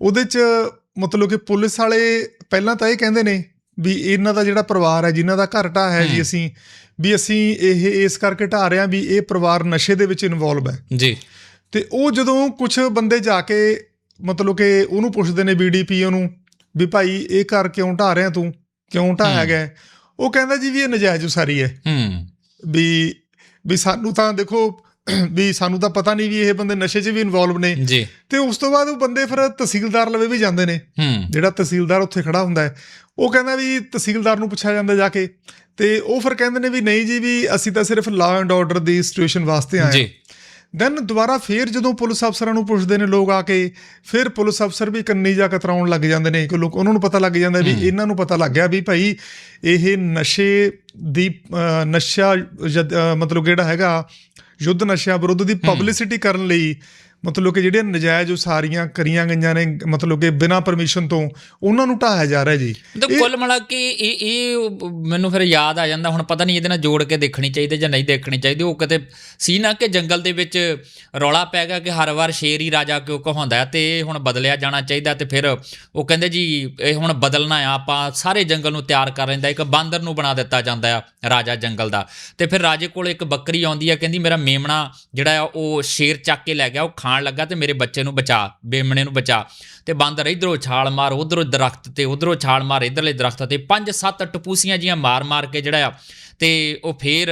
ਉਹਦੇ 'ਚ ਮਤਲਬ ਕਿ ਪੁਲਿਸ ਵਾਲੇ ਪਹਿਲਾਂ ਤਾਂ ਇਹ ਕਹਿੰਦੇ ਨੇ ਵੀ ਇਹਨਾਂ ਦਾ ਜਿਹੜਾ ਪਰਿਵਾਰ ਹੈ ਜਿਨ੍ਹਾਂ ਦਾ ਘਰ ਢਾਹ ਹੈ ਜੀ ਅਸੀਂ ਵੀ ਅਸੀਂ ਇਹ ਇਸ ਕਰਕੇ ਢਾਹ ਰਹੇ ਹਾਂ ਵੀ ਇਹ ਪਰਿਵਾਰ ਨਸ਼ੇ ਦੇ ਵਿੱਚ ਇਨਵੋਲਵ ਹੈ। ਜੀ। ਤੇ ਉਹ ਜਦੋਂ ਕੁਝ ਬੰਦੇ ਜਾ ਕੇ ਮਤਲਬ ਕਿ ਉਹਨੂੰ ਪੁੱਛਦੇ ਨੇ ਬੀਡੀਪੀਓ ਨੂੰ ਵੀ ਭਾਈ ਇਹ ਘਰ ਕਿਉਂ ਢਾਹ ਰਿਹਾ ਤੂੰ? ਕਿਉਂ ਢਾਹਿਆ ਗਿਆ? ਉਹ ਕਹਿੰਦਾ ਜੀ ਵੀ ਇਹ ਨਜਾਇਜ਼ ਉਸਾਰੀ ਹੈ। ਹੂੰ। ਵੀ ਵੀ ਸਾਨੂੰ ਤਾਂ ਦੇਖੋ ਵੀ ਸਾਨੂੰ ਤਾਂ ਪਤਾ ਨਹੀਂ ਵੀ ਇਹ ਬੰਦੇ ਨਸ਼ੇ 'ਚ ਵੀ ਇਨਵੋਲਵ ਨੇ। ਜੀ। ਤੇ ਉਸ ਤੋਂ ਬਾਅਦ ਉਹ ਬੰਦੇ ਫਿਰ ਤਹਿਸੀਲਦਾਰ ਲਵੇ ਵੀ ਜਾਂਦੇ ਨੇ। ਹੂੰ। ਜਿਹੜਾ ਤਹਿਸੀਲਦਾਰ ਉੱਥੇ ਖੜਾ ਹੁੰਦਾ ਹੈ। ਉਹ ਕਹਿੰਦਾ ਵੀ ਤਹਿਸੀਲਦਾਰ ਨੂੰ ਪੁੱਛਿਆ ਜਾਂਦਾ ਜਾ ਕੇ। ਤੇ ਉਹ ਫਿਰ ਕਹਿੰਦੇ ਨੇ ਵੀ ਨਹੀਂ ਜੀ ਵੀ ਅਸੀਂ ਤਾਂ ਸਿਰਫ ਲਾਅ ਐਂਡ ਆਰਡਰ ਦੀ ਸਿਚੁਏਸ਼ਨ ਵਾਸਤੇ ਆਏ ਜੀ। ਦੈਨ ਦੁਬਾਰਾ ਫੇਰ ਜਦੋਂ ਪੁਲਿਸ ਅਫਸਰਾਂ ਨੂੰ ਪੁੱਛਦੇ ਨੇ ਲੋਕ ਆ ਕੇ ਫਿਰ ਪੁਲਿਸ ਅਫਸਰ ਵੀ ਕੰਨੀ ਜਾ ਕਤਰਾਉਣ ਲੱਗ ਜਾਂਦੇ ਨੇ। ਕਿ ਲੋਕ ਉਹਨਾਂ ਨੂੰ ਪਤਾ ਲੱਗ ਜਾਂਦਾ ਵੀ ਇਹਨਾਂ ਨੂੰ ਪਤਾ ਲੱਗ ਗਿਆ ਵੀ ਭਾਈ ਇਹ ਨਸ਼ੇ ਦੀ ਨਸ਼ਾ ਮਤਲਬ ਕਿਹੜਾ ਹੈਗਾ ਯੁੱਧ ਨਸ਼ਿਆਂ ਵਿਰੁੱਧ ਦੀ ਪਬਲਿਸਿਟੀ ਕਰਨ ਲਈ ਮਤਲਬ ਕਿ ਜਿਹੜੀਆਂ ਨਜਾਇਜ਼ ਉਸਾਰੀਆਂ ਕਰੀਆਂ ਗਈਆਂ ਨੇ ਮਤਲਬ ਕਿ ਬਿਨਾਂ ਪਰਮਿਸ਼ਨ ਤੋਂ ਉਹਨਾਂ ਨੂੰ ਢਾਹਿਆ ਜਾ ਰਿਹਾ ਜੀ। ਤਾਂ ਕੁੱਲ ਮਿਲਾ ਕੇ ਇਹ ਇਹ ਮੈਨੂੰ ਫਿਰ ਯਾਦ ਆ ਜਾਂਦਾ ਹੁਣ ਪਤਾ ਨਹੀਂ ਇਹਦੇ ਨਾਲ ਜੋੜ ਕੇ ਦੇਖਣੀ ਚਾਹੀਦੀ ਜਾਂ ਨਹੀਂ ਦੇਖਣੀ ਚਾਹੀਦੀ। ਉਹ ਕਿਤੇ ਸੀ ਨਾ ਕਿ ਜੰਗਲ ਦੇ ਵਿੱਚ ਰੌਲਾ ਪੈ ਗਿਆ ਕਿ ਹਰ ਵਾਰ ਸ਼ੇਰ ਹੀ ਰਾਜਾ ਕਿਉਂ ਕਹਾਉਂਦਾ ਹੈ ਤੇ ਇਹ ਹੁਣ ਬਦਲਿਆ ਜਾਣਾ ਚਾਹੀਦਾ ਤੇ ਫਿਰ ਉਹ ਕਹਿੰਦੇ ਜੀ ਇਹ ਹੁਣ ਬਦਲਣਾ ਆ ਆਪਾਂ ਸਾਰੇ ਜੰਗਲ ਨੂੰ ਤਿਆਰ ਕਰ ਲੈਂਦਾ ਇੱਕ ਬਾਂਦਰ ਨੂੰ ਬਣਾ ਦਿੱਤਾ ਜਾਂਦਾ ਆ ਰਾਜਾ ਜੰਗਲ ਦਾ। ਤੇ ਫਿਰ ਰਾਜੇ ਕੋਲ ਇੱਕ ਬੱਕਰੀ ਆਉਂਦੀ ਆ ਕਹਿੰਦੀ ਮੇਰਾ ਮੇਮਣਾ ਜਿਹੜਾ ਆ ਉਹ ਸ਼ੇਰ ਚੱਕ ਕੇ ਲੈ ਗਿਆ ਉਹ ਖਾਣ ਲੱਗਾ ਤੇ ਮੇਰੇ ਬੱਚੇ ਨੂੰ ਬਚਾ, ਬੇਮਣੇ ਨੂੰ ਬਚਾ। ਤੇ ਬਾਂਦਰ ਇਧਰੋਂ ਛਾਲ ਮਾਰ, ਉਧਰੋਂ ਦਰਖਤ ਤੇ ਉਧਰੋਂ ਛਾਲ ਮਾਰ, ਇਧਰਲੇ ਦਰਖਤ ਤੇ ਪੰਜ ਸੱਤ ਟਪੂਸੀਆਂ ਜੀਆਂ ਮਾਰ ਮਾਰ ਕੇ ਜਿਹੜਾ ਆ, ਤੇ ਉਹ ਫੇਰ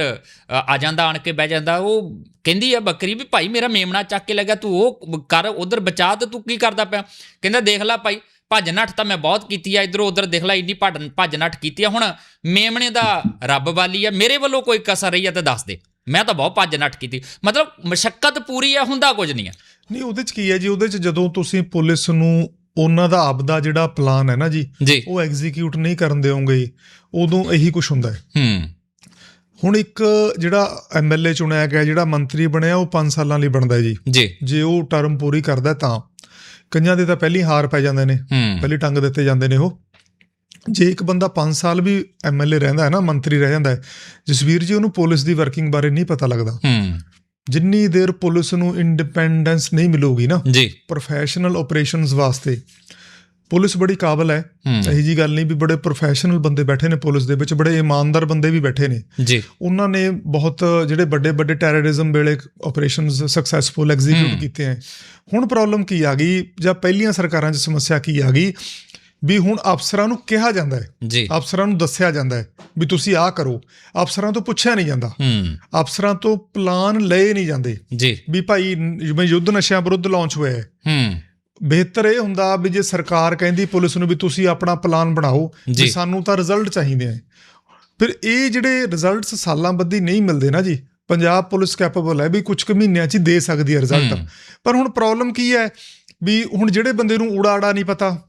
ਆ ਜਾਂਦਾ, ਆਣ ਕੇ ਬਹਿ ਜਾਂਦਾ। ਉਹ ਕਹਿੰਦੀ ਆ ਬੱਕਰੀ ਵੀ ਭਾਈ ਮੇਰਾ ਮੇਮਣਾ ਚੱਕ ਕੇ ਲੱਗਾ ਤੂੰ ਉਹ ਕਰ, ਉਧਰ ਬਚਾ ਤੇ ਤੂੰ ਕੀ ਕਰਦਾ ਪਿਆ? ਕਹਿੰਦਾ ਦੇਖ ਲੈ ਭਾਈ, ਭੱਜ ਨੱਠ ਤਾਂ ਮੈਂ ਬਹੁਤ ਕੀਤੀ ਆ, ਇਧਰੋਂ ਉਧਰ ਦੇਖ ਲੈ, ਇੰਨੀ ਭੱਜ ਭੱਜ ਨੱਠ ਕੀਤੀ ਆ। ਹੁਣ ਮੇਮਣੇ ਦਾ ਰੱਬ ਵਾਲੀ ਆ, ਮੇਰੇ ਵੱਲੋਂ ਕੋਈ ਕਸਰ ਰਹੀ ਆ ਤਾਂ ਦੱਸ ਦੇ। ਮੈਂ ਤਾਂ ਬਹੁਤ ਭੱਜ ਨੱਠ ਕੀਤੀ। ਮਤਲਬ ਮਸ਼ੱਕਤ ਪੂਰੀ ਆ, ਹੁੰਦਾ ਕੁਝ ਨਹੀਂ ਆ। ਨਹੀਂ ਉਹਦੇ 'ਚ ਕੀ ਹੈ ਜੀ? ਉਹਦੇ 'ਚ ਜਦੋਂ ਤੁਸੀਂ ਪੁਲਿਸ ਨੂੰ ਉਹਨਾਂ ਦਾ ਆਪਦਾ ਜਿਹੜਾ ਪਲਾਨ ਹੈ ਨਾ ਜੀ ਉਹ ਐਗਜ਼ੀਕਿਊਟ ਨਹੀਂ ਕਰਨ ਦਿਓਗੇ ਉਦੋਂ ਇਹੀ ਕੁਝ ਹੁੰਦਾ ਹੈ। ਹੂੰ। ਹੁਣ ਇੱਕ ਜਿਹੜਾ ਐਮਐਲਏ ਚੁਣਿਆ ਗਿਆ ਜਿਹੜਾ ਮੰਤਰੀ ਬਣਿਆ ਉਹ 5 ਸਾਲਾਂ ਲਈ ਬਣਦਾ ਹੈ ਜੀ। ਜੀ। ਉਹ ਟਰਮ ਪੂਰੀ ਕਰਦਾ ਤਾਂ। ਕਈਆਂ ਦੇ ਤਾਂ ਪਹਿਲੀ ਹਾਰ ਪੈ ਜਾਂਦੇ ਨੇ ਪਹਿਲੀ ਟੰਗ ਦਿੱਤੇ ਜਾਂਦੇ ਨੇ ਉਹ। ਜੇ ਇੱਕ ਬੰਦਾ 5 ਸਾਲ ਵੀ ਐਮਐਲਏ ਰਹਿੰਦਾ ਹੈ ਨਾ ਮੰਤਰੀ ਰਹਿ ਜਾਂਦਾ ਹੈ ਜਸਵੀਰ ਜੀ ਉਹਨੂੰ ਪੁਲਿਸ ਦੀ ਵਰਕਿੰਗ ਬਾਰੇ ਨਹੀਂ ਪਤਾ ਲੱਗਦਾ। ਹੂੰ। ਜਿੰਨੀ ਦੇਰ ਪੁਲਿਸ ਨੂੰ ਇੰਡੀਪੈਂਡੈਂਸ ਨਹੀਂ ਮਿਲੂਗੀ ਨਾ ਜੀ। ਪ੍ਰੋਫੈਸ਼ਨਲ ਆਪਰੇਸ਼ਨਸ ਵਾਸਤੇ ਪੁਲਿਸ ਬੜੀ ਕਾਬਲ ਹੈ। ਇਹੀ ਜੀ ਗੱਲ ਨਹੀਂ ਵੀ ਬੜੇ ਪ੍ਰੋਫੈਸ਼ਨਲ ਬੰਦੇ ਬੈਠੇ ਨੇ ਪੁਲਿਸ ਦੇ ਵਿੱਚ ਬੜੇ ਇਮਾਨਦਾਰ ਬੰਦੇ ਵੀ ਬੈਠੇ ਨੇ। ਜੀ। ਉਹਨਾਂ ਨੇ ਬਹੁਤ ਜਿਹੜੇ ਵੱਡੇ ਵੱਡੇ ਟੈਰਰਿਜ਼ਮ ਵੇਲੇ ਆਪਰੇਸ਼ਨਸ ਸਕਸੈਸਫੁਲ ਐਗਜ਼ੀਕਿਊਟ ਕੀਤੇ ਹੈ। ਹੁਣ ਪ੍ਰੋਬਲਮ ਕੀ ਆ ਗਈ ਜਾਂ ਪਹਿਲੀਆਂ ਸਰਕਾਰਾਂ 'ਚ ਸਮੱਸਿਆ ਕੀ ਆ ਗਈ? ਵੀ ਹੁਣ ਅਫਸਰਾਂ ਨੂੰ ਕਿਹਾ ਜਾਂਦਾ ਹੈ। ਜੀ। ਅਫਸਰਾਂ ਨੂੰ ਦੱਸਿਆ ਜਾਂਦਾ ਹੈ ਵੀ ਤੁਸੀਂ ਆਹ ਕਰੋ। ਅਫਸਰਾਂ ਤੋਂ ਪੁੱਛਿਆ ਨਹੀਂ ਜਾਂਦਾ। ਹੂੰ। ਅਫਸਰਾਂ ਤੋਂ ਪਲਾਨ ਲਏ ਨਹੀਂ ਜਾਂਦੇ। ਜੀ। ਵੀ ਭਾਈ ਜਿਵੇਂ ਯੁੱਧ ਨਸ਼ਿਆਂ ਵਿਰੁੱਧ ਲਾਂਚ ਹੋਇਆ ਹੈ। ਹੂੰ। ਬਿਹਤਰ ਇਹ ਹੁੰਦਾ ਵੀ ਜੇ ਸਰਕਾਰ ਕਹਿੰਦੀ ਪੁਲਿਸ ਨੂੰ ਵੀ ਤੁਸੀਂ ਆਪਣਾ ਪਲਾਨ ਬਣਾਓ। ਵੀ ਸਾਨੂੰ ਤਾਂ ਰਿਜ਼ਲਟ ਚਾਹੀਦੇ ਆ। ਫਿਰ ਇਹ ਜਿਹੜੇ ਰਿਜ਼ਲਟਸ ਸਾਲਾਂ ਬੱਧੀ ਨਹੀਂ ਮਿਲਦੇ ਨਾ ਜੀ ਪੰਜਾਬ ਪੁਲਿਸ ਕੈਪੇਬਲ ਹੈ ਵੀ ਕੁਝ ਕੁ ਮਹੀਨਿਆਂ 'ਚ ਹੀ ਦੇ ਸਕਦੀ ਹੈ ਰਿਜ਼ਲਟ। ਪਰ ਹੁਣ ਪ੍ਰੋਬਲਮ ਕੀ ਹੈ ਵੀ ਹੁਣ ਜਿਹੜੇ ਬੰਦੇ ਨੂੰ ਊੜਾ ਆੜਾ ਨਹੀਂ ਪਤਾ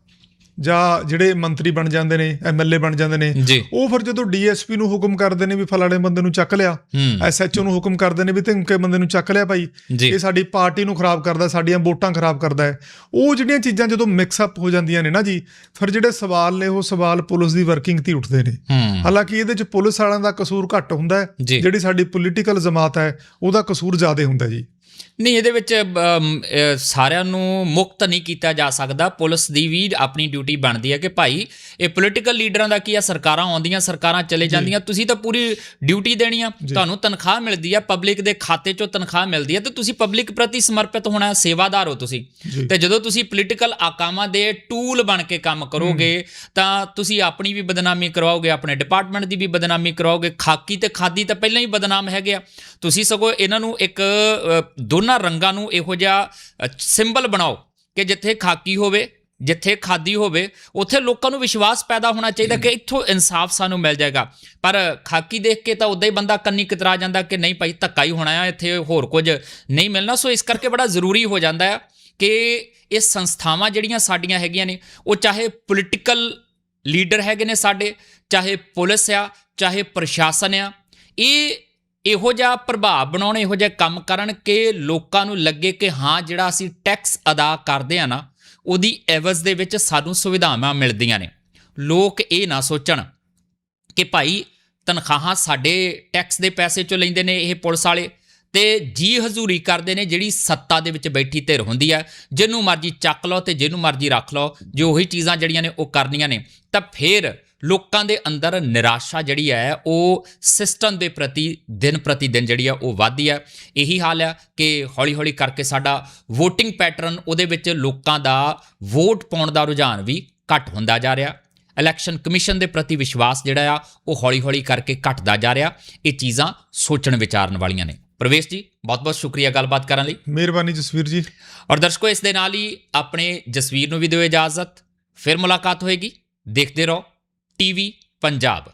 ਜਾਂ ਜਿਹੜੇ ਮੰਤਰੀ ਬਣ ਜਾਂਦੇ ਨੇ ਐਮਐਲਏ ਬਣ ਜਾਂਦੇ ਨੇ ਉਹ ਫਿਰ ਜਦੋਂ ਡੀਐਸਪੀ ਨੂੰ ਹੁਕਮ ਕਰਦੇ ਨੇ ਵੀ ਫਲਾਣੇ ਬੰਦੇ ਨੂੰ ਚੱਕ ਲਿਆ ਐਸਐਚਓ ਨੂੰ ਹੁਕਮ ਕਰਦੇ ਨੇ ਵੀ ਧਮਕੇ ਬੰਦੇ ਨੂੰ ਚੱਕ ਲਿਆ ਭਾਈ ਇਹ ਸਾਡੀ ਪਾਰਟੀ ਨੂੰ ਖਰਾਬ ਕਰਦਾ ਸਾਡੀਆਂ ਵੋਟਾਂ ਖਰਾਬ ਕਰਦਾ ਹੈ। ਉਹ ਜਿਹੜੀਆਂ ਚੀਜ਼ਾਂ ਜਦੋਂ ਮਿਕਸ ਅਪ ਹੋ ਜਾਂਦੀਆਂ ਨੇ ਨਾ ਜੀ ਫਿਰ ਜਿਹੜੇ ਸਵਾਲ ਨੇ ਉਹ ਸਵਾਲ ਪੁਲਿਸ ਦੀ ਵਰਕਿੰਗ ਤੇ ਉੱਠਦੇ ਨੇ। ਹਾਲਾਂਕਿ ਇਹਦੇ ਚ ਪੁਲਿਸ ਵਾਲਿਆਂ ਦਾ ਕਸੂਰ ਘੱਟ ਹੁੰਦਾ ਹੈ। ਜਿਹੜੀ ਸਾਡੀ ਪੋਲੀਟੀਕਲ ਜਮਾਤ ਹੈ ਉਹਦਾ ਕਸੂਰ ਜ਼ਿਆਦਾ ਹੁੰਦਾ ਜੀ। ਨਹੀਂ ਇਹਦੇ ਵਿੱਚ ਸਾਰਿਆਂ ਨੂੰ ਮੁਕਤ ਨਹੀਂ ਕੀਤਾ ਜਾ ਸਕਦਾ। ਪੁਲਿਸ ਦੀ ਵੀ ਆਪਣੀ ਡਿਊਟੀ ਬਣਦੀ ਹੈ ਕਿ ਭਾਈ ਇਹ ਪੋਲੀਟੀਕਲ ਲੀਡਰਾਂ ਦਾ ਕੀ ਆ? ਸਰਕਾਰਾਂ ਆਉਂਦੀਆਂ ਸਰਕਾਰਾਂ ਚਲੇ ਜਾਂਦੀਆਂ। ਤੁਸੀਂ ਤਾਂ ਪੂਰੀ ਡਿਊਟੀ ਦੇਣੀ ਆ। ਤੁਹਾਨੂੰ ਤਨਖਾਹ ਮਿਲਦੀ ਆ ਪਬਲਿਕ ਦੇ ਖਾਤੇ ਚੋਂ ਤਨਖਾਹ ਮਿਲਦੀ ਆ। ਤੇ ਤੁਸੀਂ ਪਬਲਿਕ ਪ੍ਰਤੀ ਸਮਰਪਿਤ ਹੋਣਾ ਸੇਵਾਦਾਰ ਹੋ ਤੁਸੀਂ। ਤੇ ਜਦੋਂ ਤੁਸੀਂ ਪੋਲੀਟੀਕਲ ਆਕਾਮਾਂ ਦੇ ਟੂਲ ਬਣ ਕੇ ਕੰਮ ਕਰੋਗੇ ਤਾਂ ਤੁਸੀਂ ਆਪਣੀ ਵੀ ਬਦਨਾਮੀ ਕਰਵਾਓਗੇ ਆਪਣੇ ਡਿਪਾਰਟਮੈਂਟ ਦੀ ਵੀ ਬਦਨਾਮੀ ਕਰਵਾਓਗੇ ਖਾਕੀ ਤੇ ਖਾਦੀ ਤਾਂ ਪਹਿਲਾਂ ਹੀ ਬਦਨਾਮ ਹੈਗੇ ਆ। ਤੁਸੀਂ ਸਗੋਂ ਇਹਨਾਂ ਨੂੰ ਇੱਕ ਦੋਨਾਂ ਰੰਗਾਂ ਨੂੰ ਇਹੋ ਜਿਹਾ ਸਿੰਬਲ ਬਣਾਓ ਕਿ ਜਿੱਥੇ ਖਾਕੀ ਹੋਵੇ, ਜਿੱਥੇ ਖਾਦੀ ਹੋਵੇ, ਉੱਥੇ ਲੋਕਾਂ ਨੂੰ ਵਿਸ਼ਵਾਸ ਪੈਦਾ ਹੋਣਾ ਚਾਹੀਦਾ ਕਿ ਇੱਥੋਂ ਇਨਸਾਫ ਸਾਨੂੰ ਮਿਲ ਜਾਏਗਾ। ਪਰ ਖਾਕੀ ਦੇਖ ਕੇ ਤਾਂ ਉਦਾਂ ਹੀ ਬੰਦਾ ਕੰਨੀ ਕਿਤਰਾ ਜਾਂਦਾ ਕਿ ਨਹੀਂ ਭਾਈ ਧੱਕਾ ਹੀ ਹੋਣਾ ਆ, ਇੱਥੇ ਹੋਰ ਕੁਝ ਨਹੀਂ ਮਿਲਣਾ। ਸੋ ਇਸ ਕਰਕੇ ਬੜਾ ਜ਼ਰੂਰੀ ਹੋ ਜਾਂਦਾ ਹੈ ਕਿ ਇਹ ਸੰਸਥਾਵਾਂ ਜਿਹੜੀਆਂ ਸਾਡੀਆਂ ਹੈਗੀਆਂ ਨੇ, ਉਹ ਚਾਹੇ ਪੋਲੀਟੀਕਲ ਲੀਡਰ ਹੈਗੇ ਨੇ ਸਾਡੇ, ਚਾਹੇ ਪੁਲਿਸ ਆ, ਚਾਹੇ ਪ੍ਰਸ਼ਾਸਨ ਆ, ਇਹ ਇਹੋ ਜਿਹਾ ਪ੍ਰਭਾਵ ਬਣਾਉਣ, ਇਹੋ ਜਿਹਾ ਕੰਮ ਕਰਨ ਕਿ ਲੋਕਾਂ ਨੂੰ ਲੱਗੇ ਕਿ ਹਾਂ, ਜਿਹੜਾ ਅਸੀਂ ਟੈਕਸ ਅਦਾ ਕਰਦੇ ਆ ਨਾ, ਉਹਦੀ ਐਵਜ਼ ਦੇ ਵਿੱਚ ਸਾਨੂੰ ਸੁਵਿਧਾਵਾਂ ਮਿਲਦੀਆਂ ਨੇ। ਲੋਕ ਇਹ ਨਾ ਸੋਚਣ ਕਿ ਭਾਈ ਤਨਖਾਹਾਂ ਸਾਡੇ ਟੈਕਸ ਦੇ ਪੈਸੇ ਚੋਂ ਲੈਂਦੇ ਨੇ ਇਹ ਪੁਲਿਸ ਵਾਲੇ ਤੇ ਜੀ ਹਜ਼ੂਰੀ ਕਰਦੇ ਨੇ ਜਿਹੜੀ ਸੱਤਾ ਦੇ ਵਿੱਚ ਬੈਠੀ ਧਿਰ ਹੁੰਦੀ ਹੈ ਜਿਹਨੂੰ ਮਰਜ਼ੀ ਚੱਕ ਲਓ ਤੇ ਜਿਹਨੂੰ ਮਰਜ਼ੀ ਰੱਖ ਲਓ, ਜੇ ਉਹੀ ਚੀਜ਼ਾਂ ਜਿਹੜੀਆਂ ਨੇ ਉਹ ਕਰਨੀਆਂ ਨੇ। ਤਾਂ ਫਿਰ ਲੋਕਾਂ ਦੇ ਅੰਦਰ ਨਿਰਾਸ਼ਾ ਜਿਹੜੀ ਹੈ ਉਹ ਸਿਸਟਮ ਦੇ ਪ੍ਰਤੀ ਦਿਨ ਪ੍ਰਤੀ ਦਿਨ ਜਿਹੜੀ ਹੈ ਉਹ ਵਧਦੀ ਹੈ। ਇਹੀ ਹਾਲ ਹੈ ਕਿ ਹੌਲੀ-ਹੌਲੀ ਕਰਕੇ ਸਾਡਾ VOTING ਪੈਟਰਨ ਉਹਦੇ ਵਿੱਚ ਲੋਕਾਂ ਦਾ ਵੋਟ ਪਾਉਣ ਦਾ ਰੁਝਾਨ ਵੀ ਘਟ ਹੁੰਦਾ ਜਾ ਰਿਹਾ। ਇਲੈਕਸ਼ਨ ਕਮਿਸ਼ਨ ਦੇ ਪ੍ਰਤੀ ਵਿਸ਼ਵਾਸ ਜਿਹੜਾ ਆ ਉਹ ਹੌਲੀ-ਹੌਲੀ ਕਰਕੇ ਘਟਦਾ ਜਾ ਰਿਹਾ। ਇਹ ਚੀਜ਼ਾਂ ਸੋਚਣ ਵਿਚਾਰਨ ਵਾਲੀਆਂ ਨੇ। ਪ੍ਰਵੇਸ਼ ਜੀ ਬਹੁਤ-ਬਹੁਤ ਸ਼ੁਕਰੀਆ ਗੱਲਬਾਤ ਕਰਨ ਲਈ। ਮਿਹਰਬਾਨੀ ਜਸਵੀਰ ਜੀ। ਔਰ ਦਰਸ਼ਕੋ ਇਸ ਦੇ ਨਾਲ ਹੀ ਆਪਣੇ ਜਸਵੀਰ ਨੂੰ ਵੀ ਦਿਓ ਇਜਾਜ਼ਤ। ਫਿਰ ਮੁਲਾਕਾਤ ਹੋਏਗੀ। ਦੇਖਦੇ ਰਹੋ। ਟੀਵੀ ਪੰਜਾਬ।